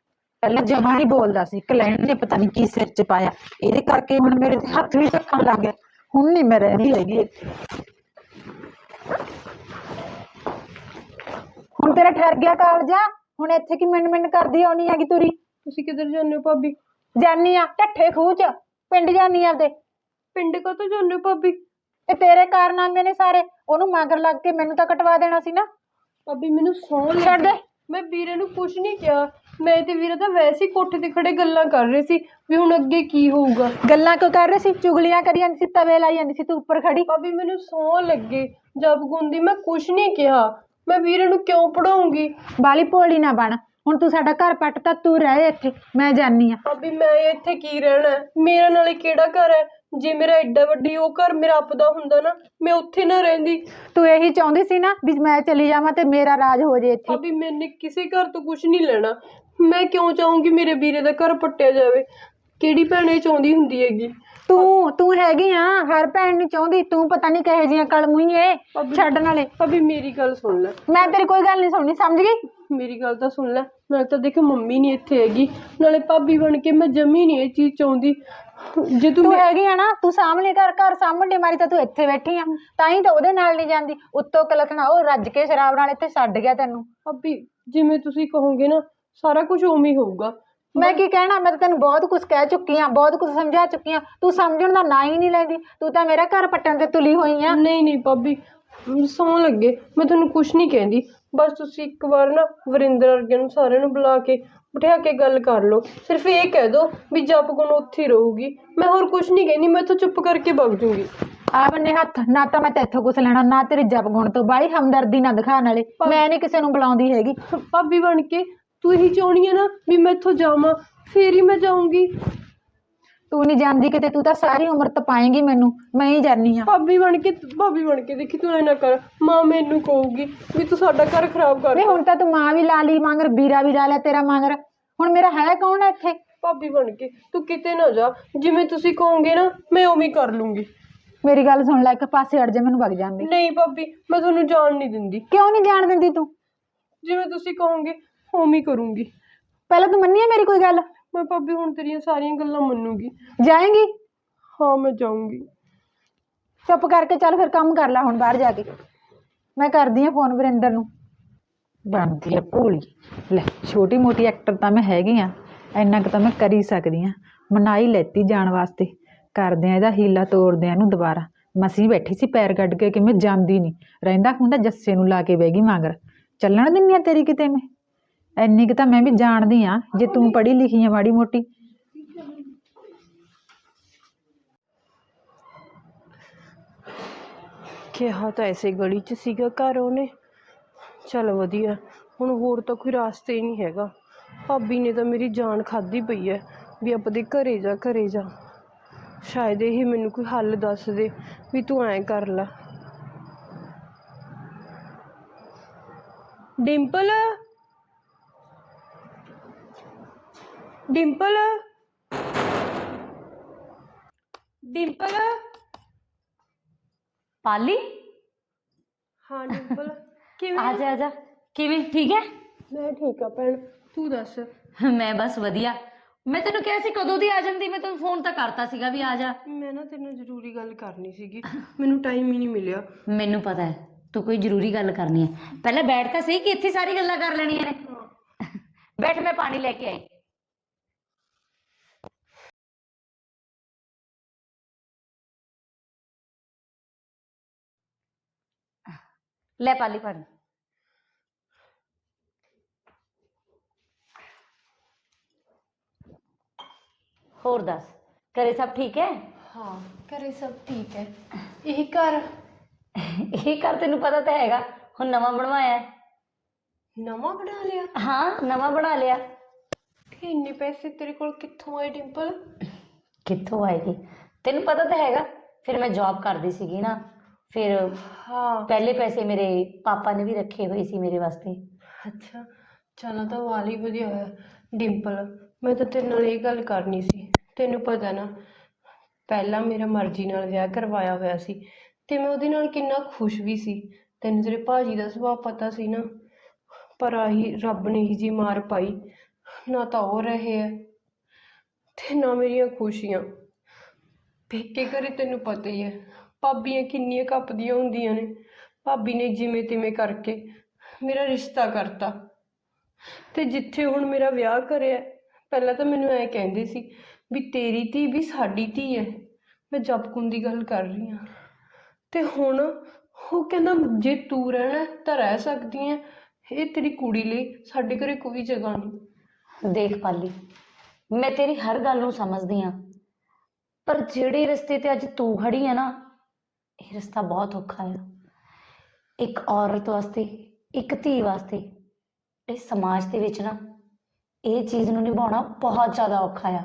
ਪਹਿਲਾਂ ਜਮਾ ਨਹੀਂ ਬੋਲਦਾ ਸੀ ਕਲੈਂਡ ਨੇ ਪਤਾ ਨਹੀਂ ਕੀ ਸਿਰ ਚ ਪਾਇਆ। ਇਹਦੇ ਕਰਕੇ ਹੁਣ ਮੇਰੇ ਤੇ ਹੱਥ ਵੀ ਚੱਕਣ ਲੱਗ ਗਿਆ। ਹੁਣ ਨਹੀਂ ਮੈਂ ਰਹਿੰਦੀ ਹੈਗੀ ਹੁਣ ਤੇਰਾ ਠਹਿਰ ਗਿਆ ਕਾਲਜਾ? ਹੁਣ ਇੱਥੇ ਕੀ ਮਿੰਨ ਮਿੰਨ ਕਰਦੀ ਆਉਣੀ ਹੈਗੀ ਤੁਰੀ? ਤੁਸੀਂ ਕਿੱਧਰ ਜਾਂਦੇ ਹੋ ਭਾਬੀ? ਜਾਨੀ ਆ ਢੱਠੇ ਖੂਹ ਚ। ਪਿੰਡ ਜਾਨੀ ਆਪਦੇ ਪਿੰਡ ਕਾਹਤੋਂ ਜਾਂਦੇ ਹੋ ਭਾਬੀ? ਇਹ ਤੇਰੇ ਕਾਰਨਾਮੇ ਨੇ ਸਾਰੇ। ਉਹਨੂੰ ਮਗਰ ਲੱਗ ਕੇ ਮੈਨੂੰ ਤਾਂ ਕਟਵਾ ਦੇਣਾ ਸੀ ਨਾ। ਭਾਬੀ ਮੈਨੂੰ ਸੌਂ ਛੱਡ ਦੇ। ਮੈਂ ਵੀਰੇ ਨੂੰ ਕੁਝ ਨਹੀਂ ਕਿਹਾ। ਮੈਂ ਤੇ ਵੀਰੇ ਤਾਂ ਵੈਸੇ ਹੀ ਕੋਠੇ ਤੇ ਖੜੇ ਗੱਲਾਂ ਕਰ ਰਹੇ ਸੀ ਵੀ ਹੁਣ ਅੱਗੇ ਕੀ ਹੋਊਗਾ। ਗੱਲਾਂ ਕਿਉਂ ਕਰ ਰਹੀ ਸੀ? ਚੁਗਲੀਆਂ ਕਰੀ ਜਾਂਦੀ ਸੀ ਤਵੇ ਲਾਈ ਜਾਂਦੀ ਸੀ ਤੂੰ ਉੱਪਰ ਖੜੀ ਭਾਬੀ ਮੈਨੂੰ ਸੌਂ ਲੱਗੇ। ਜਬ ਗੁੰਦੀ ਮੈਂ ਕੁਝ ਨਹੀਂ ਕਿਹਾ। ਮੈਂ ਵੀਰੇ ਨੂੰ ਕਿਉਂ ਪੜਾਉਂਗੀ ਬਾਲੀ ਭੋਲੀ ਨਾ ਬਣ। ਹੁਣ ਤੂੰ ਸਾਡਾ ਘਰ ਪੱਟਤਾ ਤੂੰ ਰਹਿ ਇੱਥੇ। ਮੈਂ ਜਾਨੀ ਆ ਭਾਬੀ ਮੈਂ ਇੱਥੇ ਕੀ ਰਹਿਣਾ? ਹੈ? ਮੇਰਾ ਨਾਲੇ ਕਿਹੜਾ ਘਰ ਹੈ? ਜੇ ਮੇਰਾ ਐਡਾ ਵੱਡੀ ਉਹ ਘਰ ਮੇਰਾ ਆਪਦਾ ਹੁੰਦਾ ਨਾ ਮੈਂ ਉੱਥੇ ਨਾ ਰਹਿੰਦੀ। ਤੂੰ ਇਹੀ ਚਾਹੁੰਦੀ ਸੀ ਨਾ ਵੀ ਮੈਂ ਚਲੀ ਜਾਵਾਂ ਤੇ ਮੇਰਾ ਰਾਜ ਹੋ ਜੇ ਇੱਥੇ। ਭਾਬੀ ਮੈਨੇ ਕਿਸੇ ਘਰ ਤੋਂ ਕੁਝ ਨਹੀਂ ਲੈਣਾ। ਮੈਂ ਕਿਉਂ ਚਾਹੂੰਗੀ ਮੇਰੇ ਵੀਰੇ ਦਾ ਘਰ ਪੱਟਿਆ ਜਾਵੇ? ਕਿਹੜੀ ਭੈਣ ਇਹ ਚਾਹੁੰਦੀ ਹੁੰਦੀ ਹੈਗੀ? ਤੂੰ ਤੂੰ ਹੈਗੀ ਆ ਹਰ ਭੈਣ ਨਹੀਂ ਚਾਹੁੰਦੀ। ਤੂੰ ਪਤਾ ਨਹੀਂ ਕਹੇ ਜੀਆਂ ਕਲਮੂਈਏ ਛੱਡ ਨਾਲੇ। ਭਾਬੀ ਮੇਰੀ ਗੱਲ ਸੁਣ ਲੈ। ਮੈਂ ਤੇਰੀ ਕੋਈ ਗੱਲ ਨਹੀਂ ਸੁਣਨੀ ਸਮਝ ਗਈ? ਮੇਰੀ ਗੱਲ ਤਾਂ ਸੁਣ ਲੈ। ਨਾਲੇ ਤਾਂ ਦੇਖ ਮੰਮੀ ਨਹੀਂ ਇੱਥੇ ਹੈਗੀ। ਨਾਲੇ ਭਾਬੀ ਬਣ ਕੇ ਮੈਂ ਜਮੀ ਨਹੀਂ ਇਹ ਚੀਜ਼ ਚਾਹੁੰਦੀ। ਜੇ ਤੂੰ ਹੈਗੀ ਆ ਨਾ ਤੂੰ ਸਾਹਮਣੇ ਘਰ ਘਰ ਸਾਹਮਣੇ ਮਾਰੀ ਤਾਂ ਤੂੰ ਇੱਥੇ ਬੈਠੀ ਆ। ਤਾਂ ਹੀ ਤਾਂ ਉਹਦੇ ਨਾਲ ਨਹੀਂ ਜਾਂਦੀ। ਉੱਤੋਂ ਕਲਕਣਾ ਉਹ ਰੱਜ ਕੇ ਸ਼ਰਾਬ ਨਾਲ ਇੱਥੇ ਛੱਡ ਗਿਆ ਤੈਨੂੰ। ਭਾਬੀ ਜਿਵੇਂ ਤੁਸੀਂ ਕਹੋਗੇ ਨਾ ਸਾਰਾ ਕੁਝ ਉਵੇਂ ਹੀ ਹੋਊਗਾ। ਮੈਂ ਕੀ ਕਹਿਣਾ? ਮੈਂ ਤਾਂ ਤੈਨੂੰ ਬਹੁਤ ਕੁਝ ਕਹਿ ਚੁੱਕੀ ਆ ਬਹੁਤ ਕੁਝ ਸਮਝਾ ਚੁੱਕੀ ਆ। ਤੂੰ ਸਮਝਣ ਦਾ ਨਾਂ ਹੀ ਨਹੀਂ ਲੈਂਦੀ। ਤੂੰ ਤਾਂ ਮੇਰਾ ਘਰ ਪੱਟਣ ਤੇ ਤੁਲੀ ਹੋਈ ਆ। ਨਹੀਂ ਨਹੀਂ ਭਾਬੀ ਸੌਂ ਲੱਗੇ। ਮੈਂ ਤੁਹਾਨੂੰ ਕੁਝ ਨਹੀਂ ਕਹਿੰਦੀ। ਬਸ ਤੁਸੀਂ ਇੱਕ ਵਾਰ ਨਾ ਵਰਿੰਦਰ ਵਰਗੇ ਨੂੰ ਸਾਰਿਆਂ ਨੂੰ ਬੁਲਾ ਕੇ ਬਿਠਾ ਕੇ ਗੱਲ ਕਰ ਲਓ। ਸਿਰਫ ਇਹ ਕਹਿ ਦਿਓ ਵੀ ਜਪ ਗੁਣ ਉੱਥੇ ਹੀ ਰਹੂਗੀ। ਮੈਂ ਹੋਰ ਕੁਝ ਨਹੀਂ ਕਹਿੰਦੀ ਮੈਂ ਤਾਂ ਚੁੱਪ ਕਰਕੇ ਵਗ ਜੂੰਗੀ। ਆ ਬੰਨੇ ਹੱਥ ਨਾ ਤਾਂ ਮੈਂ ਤੇਥੋਂ ਕੁਝ ਲੈਣਾ ਨਾ ਤੇਰੇ ਜਪ ਗੁਣ ਤੋਂ ਬਾਈ ਹਮਦਰਦੀ ਨਾ ਦਿਖਾ ਨਾਲੇ ਮੈਂ ਨਹੀਂ ਕਿਸੇ ਨੂੰ ਬੁਲਾਉਂਦੀ ਹੈਗੀ। ਭਾਬੀ ਬਣ ਕੇ ਤੂੰ ਇਹੀ ਚਾਹਣੀ ਹੈ ਨਾ ਵੀ ਮੈਂ ਇੱਥੋਂ ਜਾਵਾਂ ਫੇਰ ਹੀ ਮੈਂ ਜਾਊਂਗੀ। ਤੂੰ ਨਹੀਂ ਜਾਂਦੀ ਕਿਤੇ ਤੂੰ ਤਾਂ ਸਾਰੀ ਉਮਰ ਤਪਾਏਂਗੀ ਮੈਨੂੰ ਮੈਂ ਹੀ ਜਾਨੀ ਆ ਭਾਬੀ ਬਣ ਕੇ ਭਾਬੀ ਬਣ ਕੇ ਦੇਖੀ ਤੂੰ ਐ ਨਾ ਕਰ ਮਾਂ ਮੈਨੂੰ ਕਹੂਗੀ ਵੀ ਤੂੰ ਸਾਡਾ ਘਰ ਖਰਾਬ ਕਰ ਵੇ ਹੁਣ ਤਾਂ ਤੂੰ ਮਾਂ ਵੀ ਲਾ ਲਈ ਮਗਰ ਵੀਰਾ ਵੀ ਲਾ ਲਿਆ ਤੇਰਾ ਮਗਰ। ਹੁਣ ਮੇਰਾ ਹੈ ਕੌਣ ਆ ਇੱਥੇ? ਭਾਬੀ ਬਣ ਕੇ ਤੂੰ ਕਿਤੇ ਨਾ ਜਾ ਜਿਵੇਂ ਤੁਸੀਂ ਕਹੋਗੇ ਨਾ ਮੈਂ ਉਵੇਂ ਹੀ ਕਰ ਲੂੰਗੀ। ਮੇਰੀ ਗੱਲ ਸੁਣ ਲੈ ਇੱਕ ਪਾਸੇ ਅੜ ਜਾ ਮੈਨੂੰ ਵਗ ਜਾਂਦੀ ਨਹੀਂ ਭਾਬੀ ਮੈਂ ਤੁਹਾਨੂੰ ਜਾਣ ਨਹੀਂ ਦਿੰਦੀ। ਕਿਉਂ ਨਹੀਂ ਜਾਣ ਦਿੰਦੀ ਤੂੰ? ਜਿਵੇਂ ਤੁਸੀਂ ਕਹੋਗੇ ਉਵੇਂ ਹੀ ਕਰੂੰਗੀ। ਪਹਿਲਾਂ ਤੂੰ ਮੰਨੀ ਆ ਮੇਰੀ ਕੋਈ ਗੱਲ? ਮੈਂ ਭਾਬੀ ਹੁਣ ਤੇਰੀਆਂ ਸਾਰੀਆਂ ਗੱਲਾਂ ਮੰਨੂਗੀ। ਜਾਏਂਗੀ? ਹਾਂ ਮੈਂ ਜਾਊਂਗੀ। ਚੁੱਪ ਕਰਕੇ ਚੱਲ ਫਿਰ ਕੰਮ ਕਰ ਲੈ ਹੁਣ ਬਾਹਰ ਜਾ ਕੇ। ਮੈਂ ਕਰਦੀ ਆ ਫੋਨ ਵਰਿੰਦਰ ਨੂੰ। ਬਣਦੀ ਆ ਭੋਲੀ। ਲੈ ਛੋਟੀ ਮੋਟੀ ਐਕਟਰ ਤਾਂ ਮੈਂ ਹੈਗੀ ਆ। ਇੰਨਾ ਕੁ ਤਾਂ ਮੈਂ ਕਰ ਹੀ ਸਕਦੀ ਆ। ਮਨਾਈ ਲੈਤੀ ਜਾਣ ਵਾਸਤੇ। ਕਰਦੇ ਆ ਇਹਦਾ ਹੀਲਾ ਤੋੜਦੇ ਆ ਇਹਨੂੰ ਦੁਬਾਰਾ। ਮਸੀਂ ਬੈਠੀ ਸੀ ਪੈਰ ਕੱਢ ਕੇ ਕਿ ਮੈਂ ਜਾਂਦੀ ਨਹੀਂ ਰਹਿੰਦਾ ਹੁੰਦਾ ਜੱਸੇ ਨੂੰ ਲਾ ਕੇ ਬਹਿ ਗਈ ਮਗਰ। ਚੱਲਣ ਦਿੰਨੀ ਆ ਤੇਰੀ ਕਿਤੇ ਮੈਂ? ਇੰਨੀ ਕੁ ਤਾਂ ਮੈਂ ਵੀ ਜਾਣਦੀ ਆ ਜੇ ਤੂੰ ਪੜ੍ਹੀ ਲਿਖੀ ਆ ਮਾੜੀ ਮੋਟੀ। ਕਿਹਾ ਤਾਂ ਐਸੇ ਗਲੀ 'ਚ ਸੀਗਾ ਘਰ ਉਹਨੇ। ਚਲ ਵਧੀਆ, ਹੁਣ ਹੋਰ ਤਾਂ ਕੋਈ ਰਾਸਤੇ ਹੀ ਨਹੀਂ ਹੈਗਾ। ਭਾਬੀ ਨੇ ਤਾਂ ਮੇਰੀ ਜਾਨ ਖਾਦੀ ਪਈ ਹੈ ਵੀ ਆਪਦੇ ਘਰੇ ਜਾ ਘਰੇ ਜਾ। ਸ਼ਾਇਦ ਇਹ ਮੈਨੂੰ ਕੋਈ ਹੱਲ ਦੱਸ ਦੇ, ਵੀ ਤੂੰ ਐਂ ਕਰ ਲੈ। ਡਿੰਪਲ! ਡਿੰਪਲ? ਡਿੰਪਲ? ਪਾਲੀ? ਹਾਂ ਡਿੰਪਲ। ਕਿਵੇਂ ਆ ਜਾ ਆ ਜਾ। ਕਿਵੇਂ? ਠੀਕ ਹੈ? ਮੈਂ ਠੀਕ ਆ ਭੈਣ। ਤੂੰ ਦੱਸ। ਮੈਂ ਬਸ ਵਧੀਆ। ਮੈਂ ਤੈਨੂੰ ਕਿਹਾ ਸੀ ਕਦੋਂ ਦੀ ਆ ਜਾਂਦੀ? ਮੈਂ ਤੈਨੂੰ ਫੋਨ ਤਾਂ ਕਰਤਾ ਸੀਗਾ ਵੀ ਆ ਜਾ। ਮੈਂ ਨਾ ਤੇਰੇ ਨਾਲ ਜ਼ਰੂਰੀ ਗੱਲ ਕਰਨੀ ਸੀਗੀ। ਮੈਨੂੰ ਟਾਈਮ ਹੀ ਨਹੀਂ ਮਿਲਿਆ। ਮੈਨੂੰ ਪਤਾ ਹੈ। ਤੂੰ ਕੋਈ ਜ਼ਰੂਰੀ ਗੱਲ ਕਰਨੀ ਹੈ। ਪਹਿਲਾਂ ਬੈਠ ਤਾਂ ਸਹੀ ਕਿ ਇੱਥੇ ਸਾਰੀ ਗੱਲਾਂ ਕਰ ਲੈਣੀਆਂ ਨੇ। ਬੈਠ ਮੈਂ ਪਾਣੀ ਲੈ ਕੇ ਆਈ। ਲੈ ਪਾਲੀ ਪਾਣੀ ਹੋਰ ਦੱਸ ਘਰੇ ਸਭ ਠੀਕ ਹੈ ਹਾਂ ਘਰੇ ਸਭ ਠੀਕ ਹੈ ਇਹ ਘਰ ਇਹ ਘਰ ਤੈਨੂੰ ਪਤਾ ਤਾਂ ਹੈਗਾ ਹੁਣ ਨਵਾਂ ਬਣਵਾਇਆ ਹੈ ਨਵਾਂ ਬਣਾ ਲਿਆ ਹਾਂ ਨਵਾਂ ਬਣਾ ਲਿਆ ਤੇ ਇੰਨੇ ਪੈਸੇ ਤੇਰੇ ਕੋਲ ਕਿੱਥੋਂ ਆਏ ਡਿੰਪਲ ਕਿੱਥੋਂ ਆਏਗੀ ਤੈਨੂੰ ਪਤਾ ਤਾਂ ਹੈਗਾ ਫਿਰ ਮੈਂ ਜੌਬ ਕਰਦੀ ਸੀਗੀ ਨਾ ਫਿਰ ਹਾਂ। ਪਹਿਲੇ ਪੈਸੇ ਮੇਰੇ ਪਾਪਾ ਨੇ ਵੀ ਰੱਖੇ ਹੋਏ ਸੀ ਮੇਰੇ ਵਾਸਤੇ। ਅੱਛਾ ਚਲੋ ਤਾਂ ਵਾਲੀ ਵਧੀਆ ਹੋਇਆ। ਡਿੰਪਲ ਮੈਂ ਤਾਂ ਤੇਰੇ ਨਾਲ ਇਹ ਗੱਲ ਕਰਨੀ ਸੀ। ਤੈਨੂੰ ਪਤਾ ਨਾ ਪਹਿਲਾਂ ਮੇਰਾ ਮਰਜ਼ੀ ਨਾਲ ਵਿਆਹ ਕਰਵਾਇਆ ਹੋਇਆ ਸੀ ਤੇ ਮੈਂ ਉਹਦੇ ਨਾਲ ਕਿੰਨਾ ਖੁਸ਼ ਵੀ ਸੀ। ਤੈਨੂੰ ਤੇਰੇ ਭਾਜੀ ਦਾ ਸੁਭਾਅ ਪਤਾ ਸੀ ਨਾ ਪਰ ਆਹੀ ਰੱਬ ਨੇ ਹੀ ਜੀ ਮਾਰ ਪਾਈ ਨਾ ਤਾਂ ਉਹ ਰਹੇ ਹੈ ਤੇ ਨਾ ਮੇਰੀਆਂ ਖੁਸ਼ੀਆਂ। ਪੇਕੇ ਘਰੇ ਤੈਨੂੰ ਪਤਾ ਹੀ ਹੈ ਭਾਬੀਆਂ ਕਿੰਨੀਆਂ ਕੱਪਦੀਆਂ ਹੁੰਦੀਆਂ ਨੇ। ਭਾਬੀ ਨੇ ਜਿਵੇਂ ਤਿਵੇਂ ਕਰਕੇ ਮੇਰਾ ਰਿਸ਼ਤਾ ਕਰਤਾ। ਤੇ ਜਿੱਥੇ ਹੁਣ ਮੇਰਾ ਵਿਆਹ ਕਰਿਆ, ਪਹਿਲਾਂ ਤਾਂ ਮੈਨੂੰ ਐ ਕਹਿੰਦੇ ਸੀ ਵੀ ਤੇਰੀ ਧੀ ਵੀ ਸਾਡੀ ਧੀ ਹੈ ਮੈਂ ਜਪਕੁੰ ਦੀ ਗੱਲ ਕਰ ਰਹੀ ਹਾਂ ਤੇ ਹੁਣ ਉਹ ਕਹਿੰਦਾ ਜੇ ਤੂੰ ਰਹਿਣਾ ਤਾਂ ਰਹਿ ਸਕਦੀ ਹੈ ਇਹ ਤੇਰੀ ਕੁੜੀ ਲਈ ਸਾਡੇ ਘਰੇ ਕੋਈ ਜਗ੍ਹਾ ਨਹੀਂ। ਦੇਖ ਪਾਲੀ, ਮੈਂ ਤੇਰੀ ਹਰ ਗੱਲ ਨੂੰ ਸਮਝਦੀ ਆ। ਪਰ ਜਿਹੜੇ ਰਸਤੇ ਤੇ ਅੱਜ ਤੂੰ ਖੜੀ ਆ ਨਾ ਇਹ ਰਸਤਾ ਬਹੁਤ ਔਖਾ ਆ ਇੱਕ ਔਰਤ ਵਾਸਤੇ, ਇੱਕ ਧੀ ਵਾਸਤੇ ਇਸ ਸਮਾਜ ਦੇ ਵਿੱਚ ਨਾ ਇਹ ਚੀਜ਼ ਨੂੰ ਨਿਭਾਉਣਾ ਬਹੁਤ ਜ਼ਿਆਦਾ ਔਖਾ ਆ।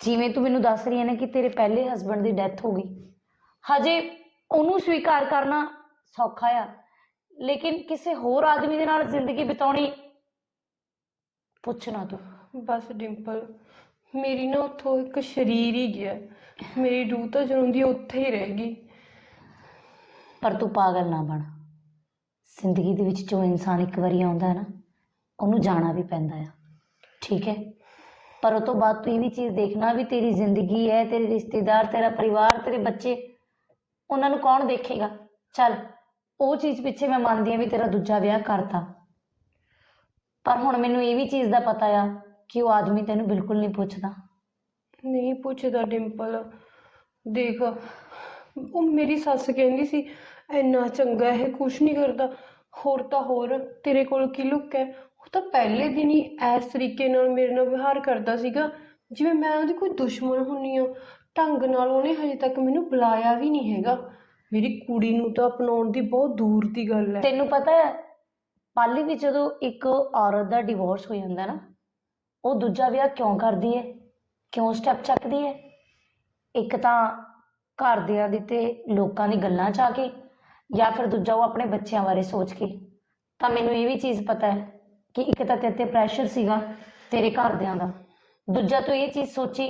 ਜਿਵੇਂ ਤੂੰ ਮੈਨੂੰ ਦੱਸ ਰਹੀ ਹੈ ਨਾ ਕਿ ਤੇਰੇ ਪਹਿਲੇ ਹਸਬੰਡ ਦੀ ਡੈਥ ਹੋ ਗਈ। ਹਜੇ ਉਹਨੂੰ ਸਵੀਕਾਰ ਕਰਨਾ ਸੌਖਾ ਆ। ਲੇਕਿਨ ਕਿਸੇ ਹੋਰ ਆਦਮੀ ਦੇ ਨਾਲ ਜ਼ਿੰਦਗੀ ਬਿਤਾਉਣੀ ਪੁੱਛਣਾ ਤੂੰ। ਬਸ ਡਿੰਪਲ, ਮੇਰੀ ਨਾ ਉੱਥੋਂ ਇੱਕ ਸ਼ਰੀਰ ਹੀ ਗਿਆ। ਮੇਰੀ ਰੂਹ ਤਾਂ ਜਦੋਂ ਦੀ ਉੱਥੇ ਹੀ ਰਹਿ ਗਈ। ਪਰ ਤੂੰ ਪਾਗਲ ਨਾ ਬਣ। ਜ਼ਿੰਦਗੀ ਦੇ ਵਿੱਚ ਜੋ ਇਨਸਾਨ ਇੱਕ ਵਾਰੀ ਆਉਂਦਾ ਹੈ ਨਾ, ਉਹਨੂੰ ਜਾਣਾ ਵੀ ਪੈਂਦਾ ਆ। ਠੀਕ ਹੈ? ਪਰ ਉਹ ਤੋਂ ਬਾਅਦ ਤੂੰ ਇਹ ਵੀ ਚੀਜ਼ ਦੇਖਣਾ ਵੀ ਤੇਰੀ ਜ਼ਿੰਦਗੀ ਹੈ, ਤੇਰੇ ਰਿਸ਼ਤੇਦਾਰ, ਤੇਰਾ ਪਰਿਵਾਰ, ਤੇਰੇ ਬੱਚੇ, ਉਹਨਾਂ ਨੂੰ ਕੌਣ ਦੇਖੇਗਾ? ਚੱਲ, ਉਹ ਚੀਜ਼ ਪਿੱਛੇ ਮੈਂ ਮੰਨਦੀ ਹਾਂ ਵੀ ਤੇਰਾ ਦੂਜਾ ਵਿਆਹ ਕਰਤਾ। ਪਰ ਹੁਣ ਮੈਨੂੰ ਇਹ ਵੀ ਚੀਜ਼ ਦਾ ਪਤਾ ਆ ਕਿ ਉਹ ਆਦਮੀ ਤੈਨੂੰ ਬਿਲਕੁਲ ਨਹੀਂ ਪੁੱਛਦਾ। ਨਹੀਂ ਪੁੱਛਦਾ ਡਿੰਪਲ। ਦੇਖ, ਉਹ ਮੇਰੀ ਸੱਸ ਕਹਿੰਦੀ ਸੀ, ਇੰਨਾ ਚੰਗਾ ਇਹ ਕੁਛ ਨਹੀਂ ਕਰਦਾ। ਹੋਰ ਤਾਂ ਹੋਰ, ਤੇਰੇ ਕੋਲ ਕੀ ਲੁੱਕ ਹੈ? ਉਹ ਤਾਂ ਪਹਿਲੇ ਦਿਨ ਹੀ ਇਸ ਤਰੀਕੇ ਨਾਲ ਮੇਰੇ ਨਾਲ ਵਿਵਹਾਰ ਕਰਦਾ ਸੀਗਾ। ਜਿਵੇਂ ਮੈਂ ਉਹਦੀ ਕੋਈ ਦੁਸ਼ਮਣ ਹੁੰਨੀ ਆ ਢੰਗ ਨਾਲ ਉਹਨੇ ਹਜੇ ਤੱਕ ਮੈਨੂੰ ਬੁਲਾਇਆ ਵੀ ਨਹੀਂ ਹੈਗਾ। ਮੇਰੀ ਕੁੜੀ ਨੂੰ ਤਾਂ ਅਪਣਾਉਣ ਦੀ ਬਹੁਤ ਦੂਰ ਦੀ ਗੱਲ ਹੈ। ਤੈਨੂੰ ਪਤਾ ਹੈ, ਪਾਲੀ ਵੀ ਜਦੋਂ ਇੱਕ ਔਰਤ ਦਾ ਡਿਵੋਰਸ ਹੋ ਜਾਂਦਾ ਨਾ, ਉਹ ਦੂਜਾ ਵਿਆਹ ਕਿਉਂ ਕਰਦੀ ਹੈ? ਕਿਉਂ ਸਟੈਪ ਚੱਕਦੀ ਹੈ? ਇੱਕ ਤਾਂ ਘਰਦਿਆਂ ਦੀ ਤੇ ਲੋਕਾਂ ਦੀ ਗੱਲਾਂ 'ਚ ਆ ਕੇ ਜਾਂ ਫਿਰ ਦੂਜਾ ਉਹ ਆਪਣੇ ਬੱਚਿਆਂ ਬਾਰੇ ਸੋਚ ਕੇ। ਤਾਂ ਮੈਨੂੰ ਇਹ ਵੀ ਚੀਜ਼ ਪਤਾ ਹੈ ਕਿ ਇੱਕ ਤਾਂ ਤੇਰੇ ਤੇ ਪ੍ਰੈਸ਼ਰ ਸੀਗਾ ਤੇਰੇ ਘਰਦਿਆਂ ਦਾ। ਦੂਜਾ ਤੂੰ ਇਹ ਚੀਜ਼ ਸੋਚੀ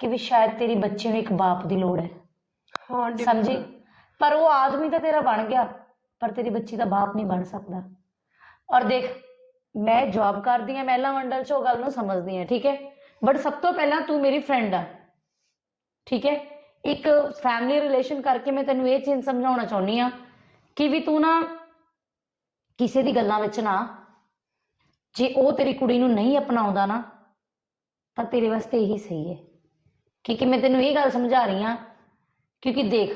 ਕਿ ਵੀ ਸ਼ਾਇਦ ਤੇਰੀ ਬੱਚੀ ਨੂੰ ਇੱਕ ਬਾਪ ਦੀ ਲੋੜ ਹੈ। ਹਾਂ ਸਮਝੀ? ਪਰ ਉਹ ਆਦਮੀ ਤਾਂ ਤੇਰਾ ਬਣ ਗਿਆ ਪਰ ਤੇਰੀ ਬੱਚੀ ਦਾ ਬਾਪ ਨਹੀਂ ਬਣ ਸਕਦਾ। ਔਰ ਦੇਖ ਮੈਂ ਜੌਬ ਕਰਦੀ ਹਾਂ ਮਹਿਲਾ ਮੰਡਲ 'ਚ ਉਹ ਗੱਲ ਨੂੰ ਸਮਝਦੀ ਹਾਂ ਠੀਕ ਹੈ? ਬਟ ਸਭ ਤੋਂ ਪਹਿਲਾਂ ਤੂੰ ਮੇਰੀ ਫਰੈਂਡ ਆ। ਠੀਕ ਹੈ? ਇੱਕ ਫੈਮਿਲੀ ਰਿਲੇਸ਼ਨ ਕਰਕੇ ਮੈਂ ਤੈਨੂੰ ਇਹ ਚੀਜ਼ ਸਮਝਾਉਣਾ ਚਾਹੁੰਦੀ ਆ ਕਿ ਵੀ ਤੂੰ ਨਾ ਕਿਸੇ ਦੀ ਗੱਲਾਂ ਵਿੱਚ ਨਾ, ਜੇ ਉਹ ਤੇਰੀ ਕੁੜੀ ਨੂੰ ਨਹੀਂ ਅਪਣਾਉਂਦਾ ਨਾ, ਤਾਂ ਤੇਰੇ ਵਾਸਤੇ ਇਹੀ ਸਹੀ ਹੈ। ਕਿਉਂਕਿ ਮੈਂ ਤੈਨੂੰ ਇਹ ਗੱਲ ਸਮਝਾ ਰਹੀ ਹਾਂ, ਕਿਉਂਕਿ ਦੇਖ,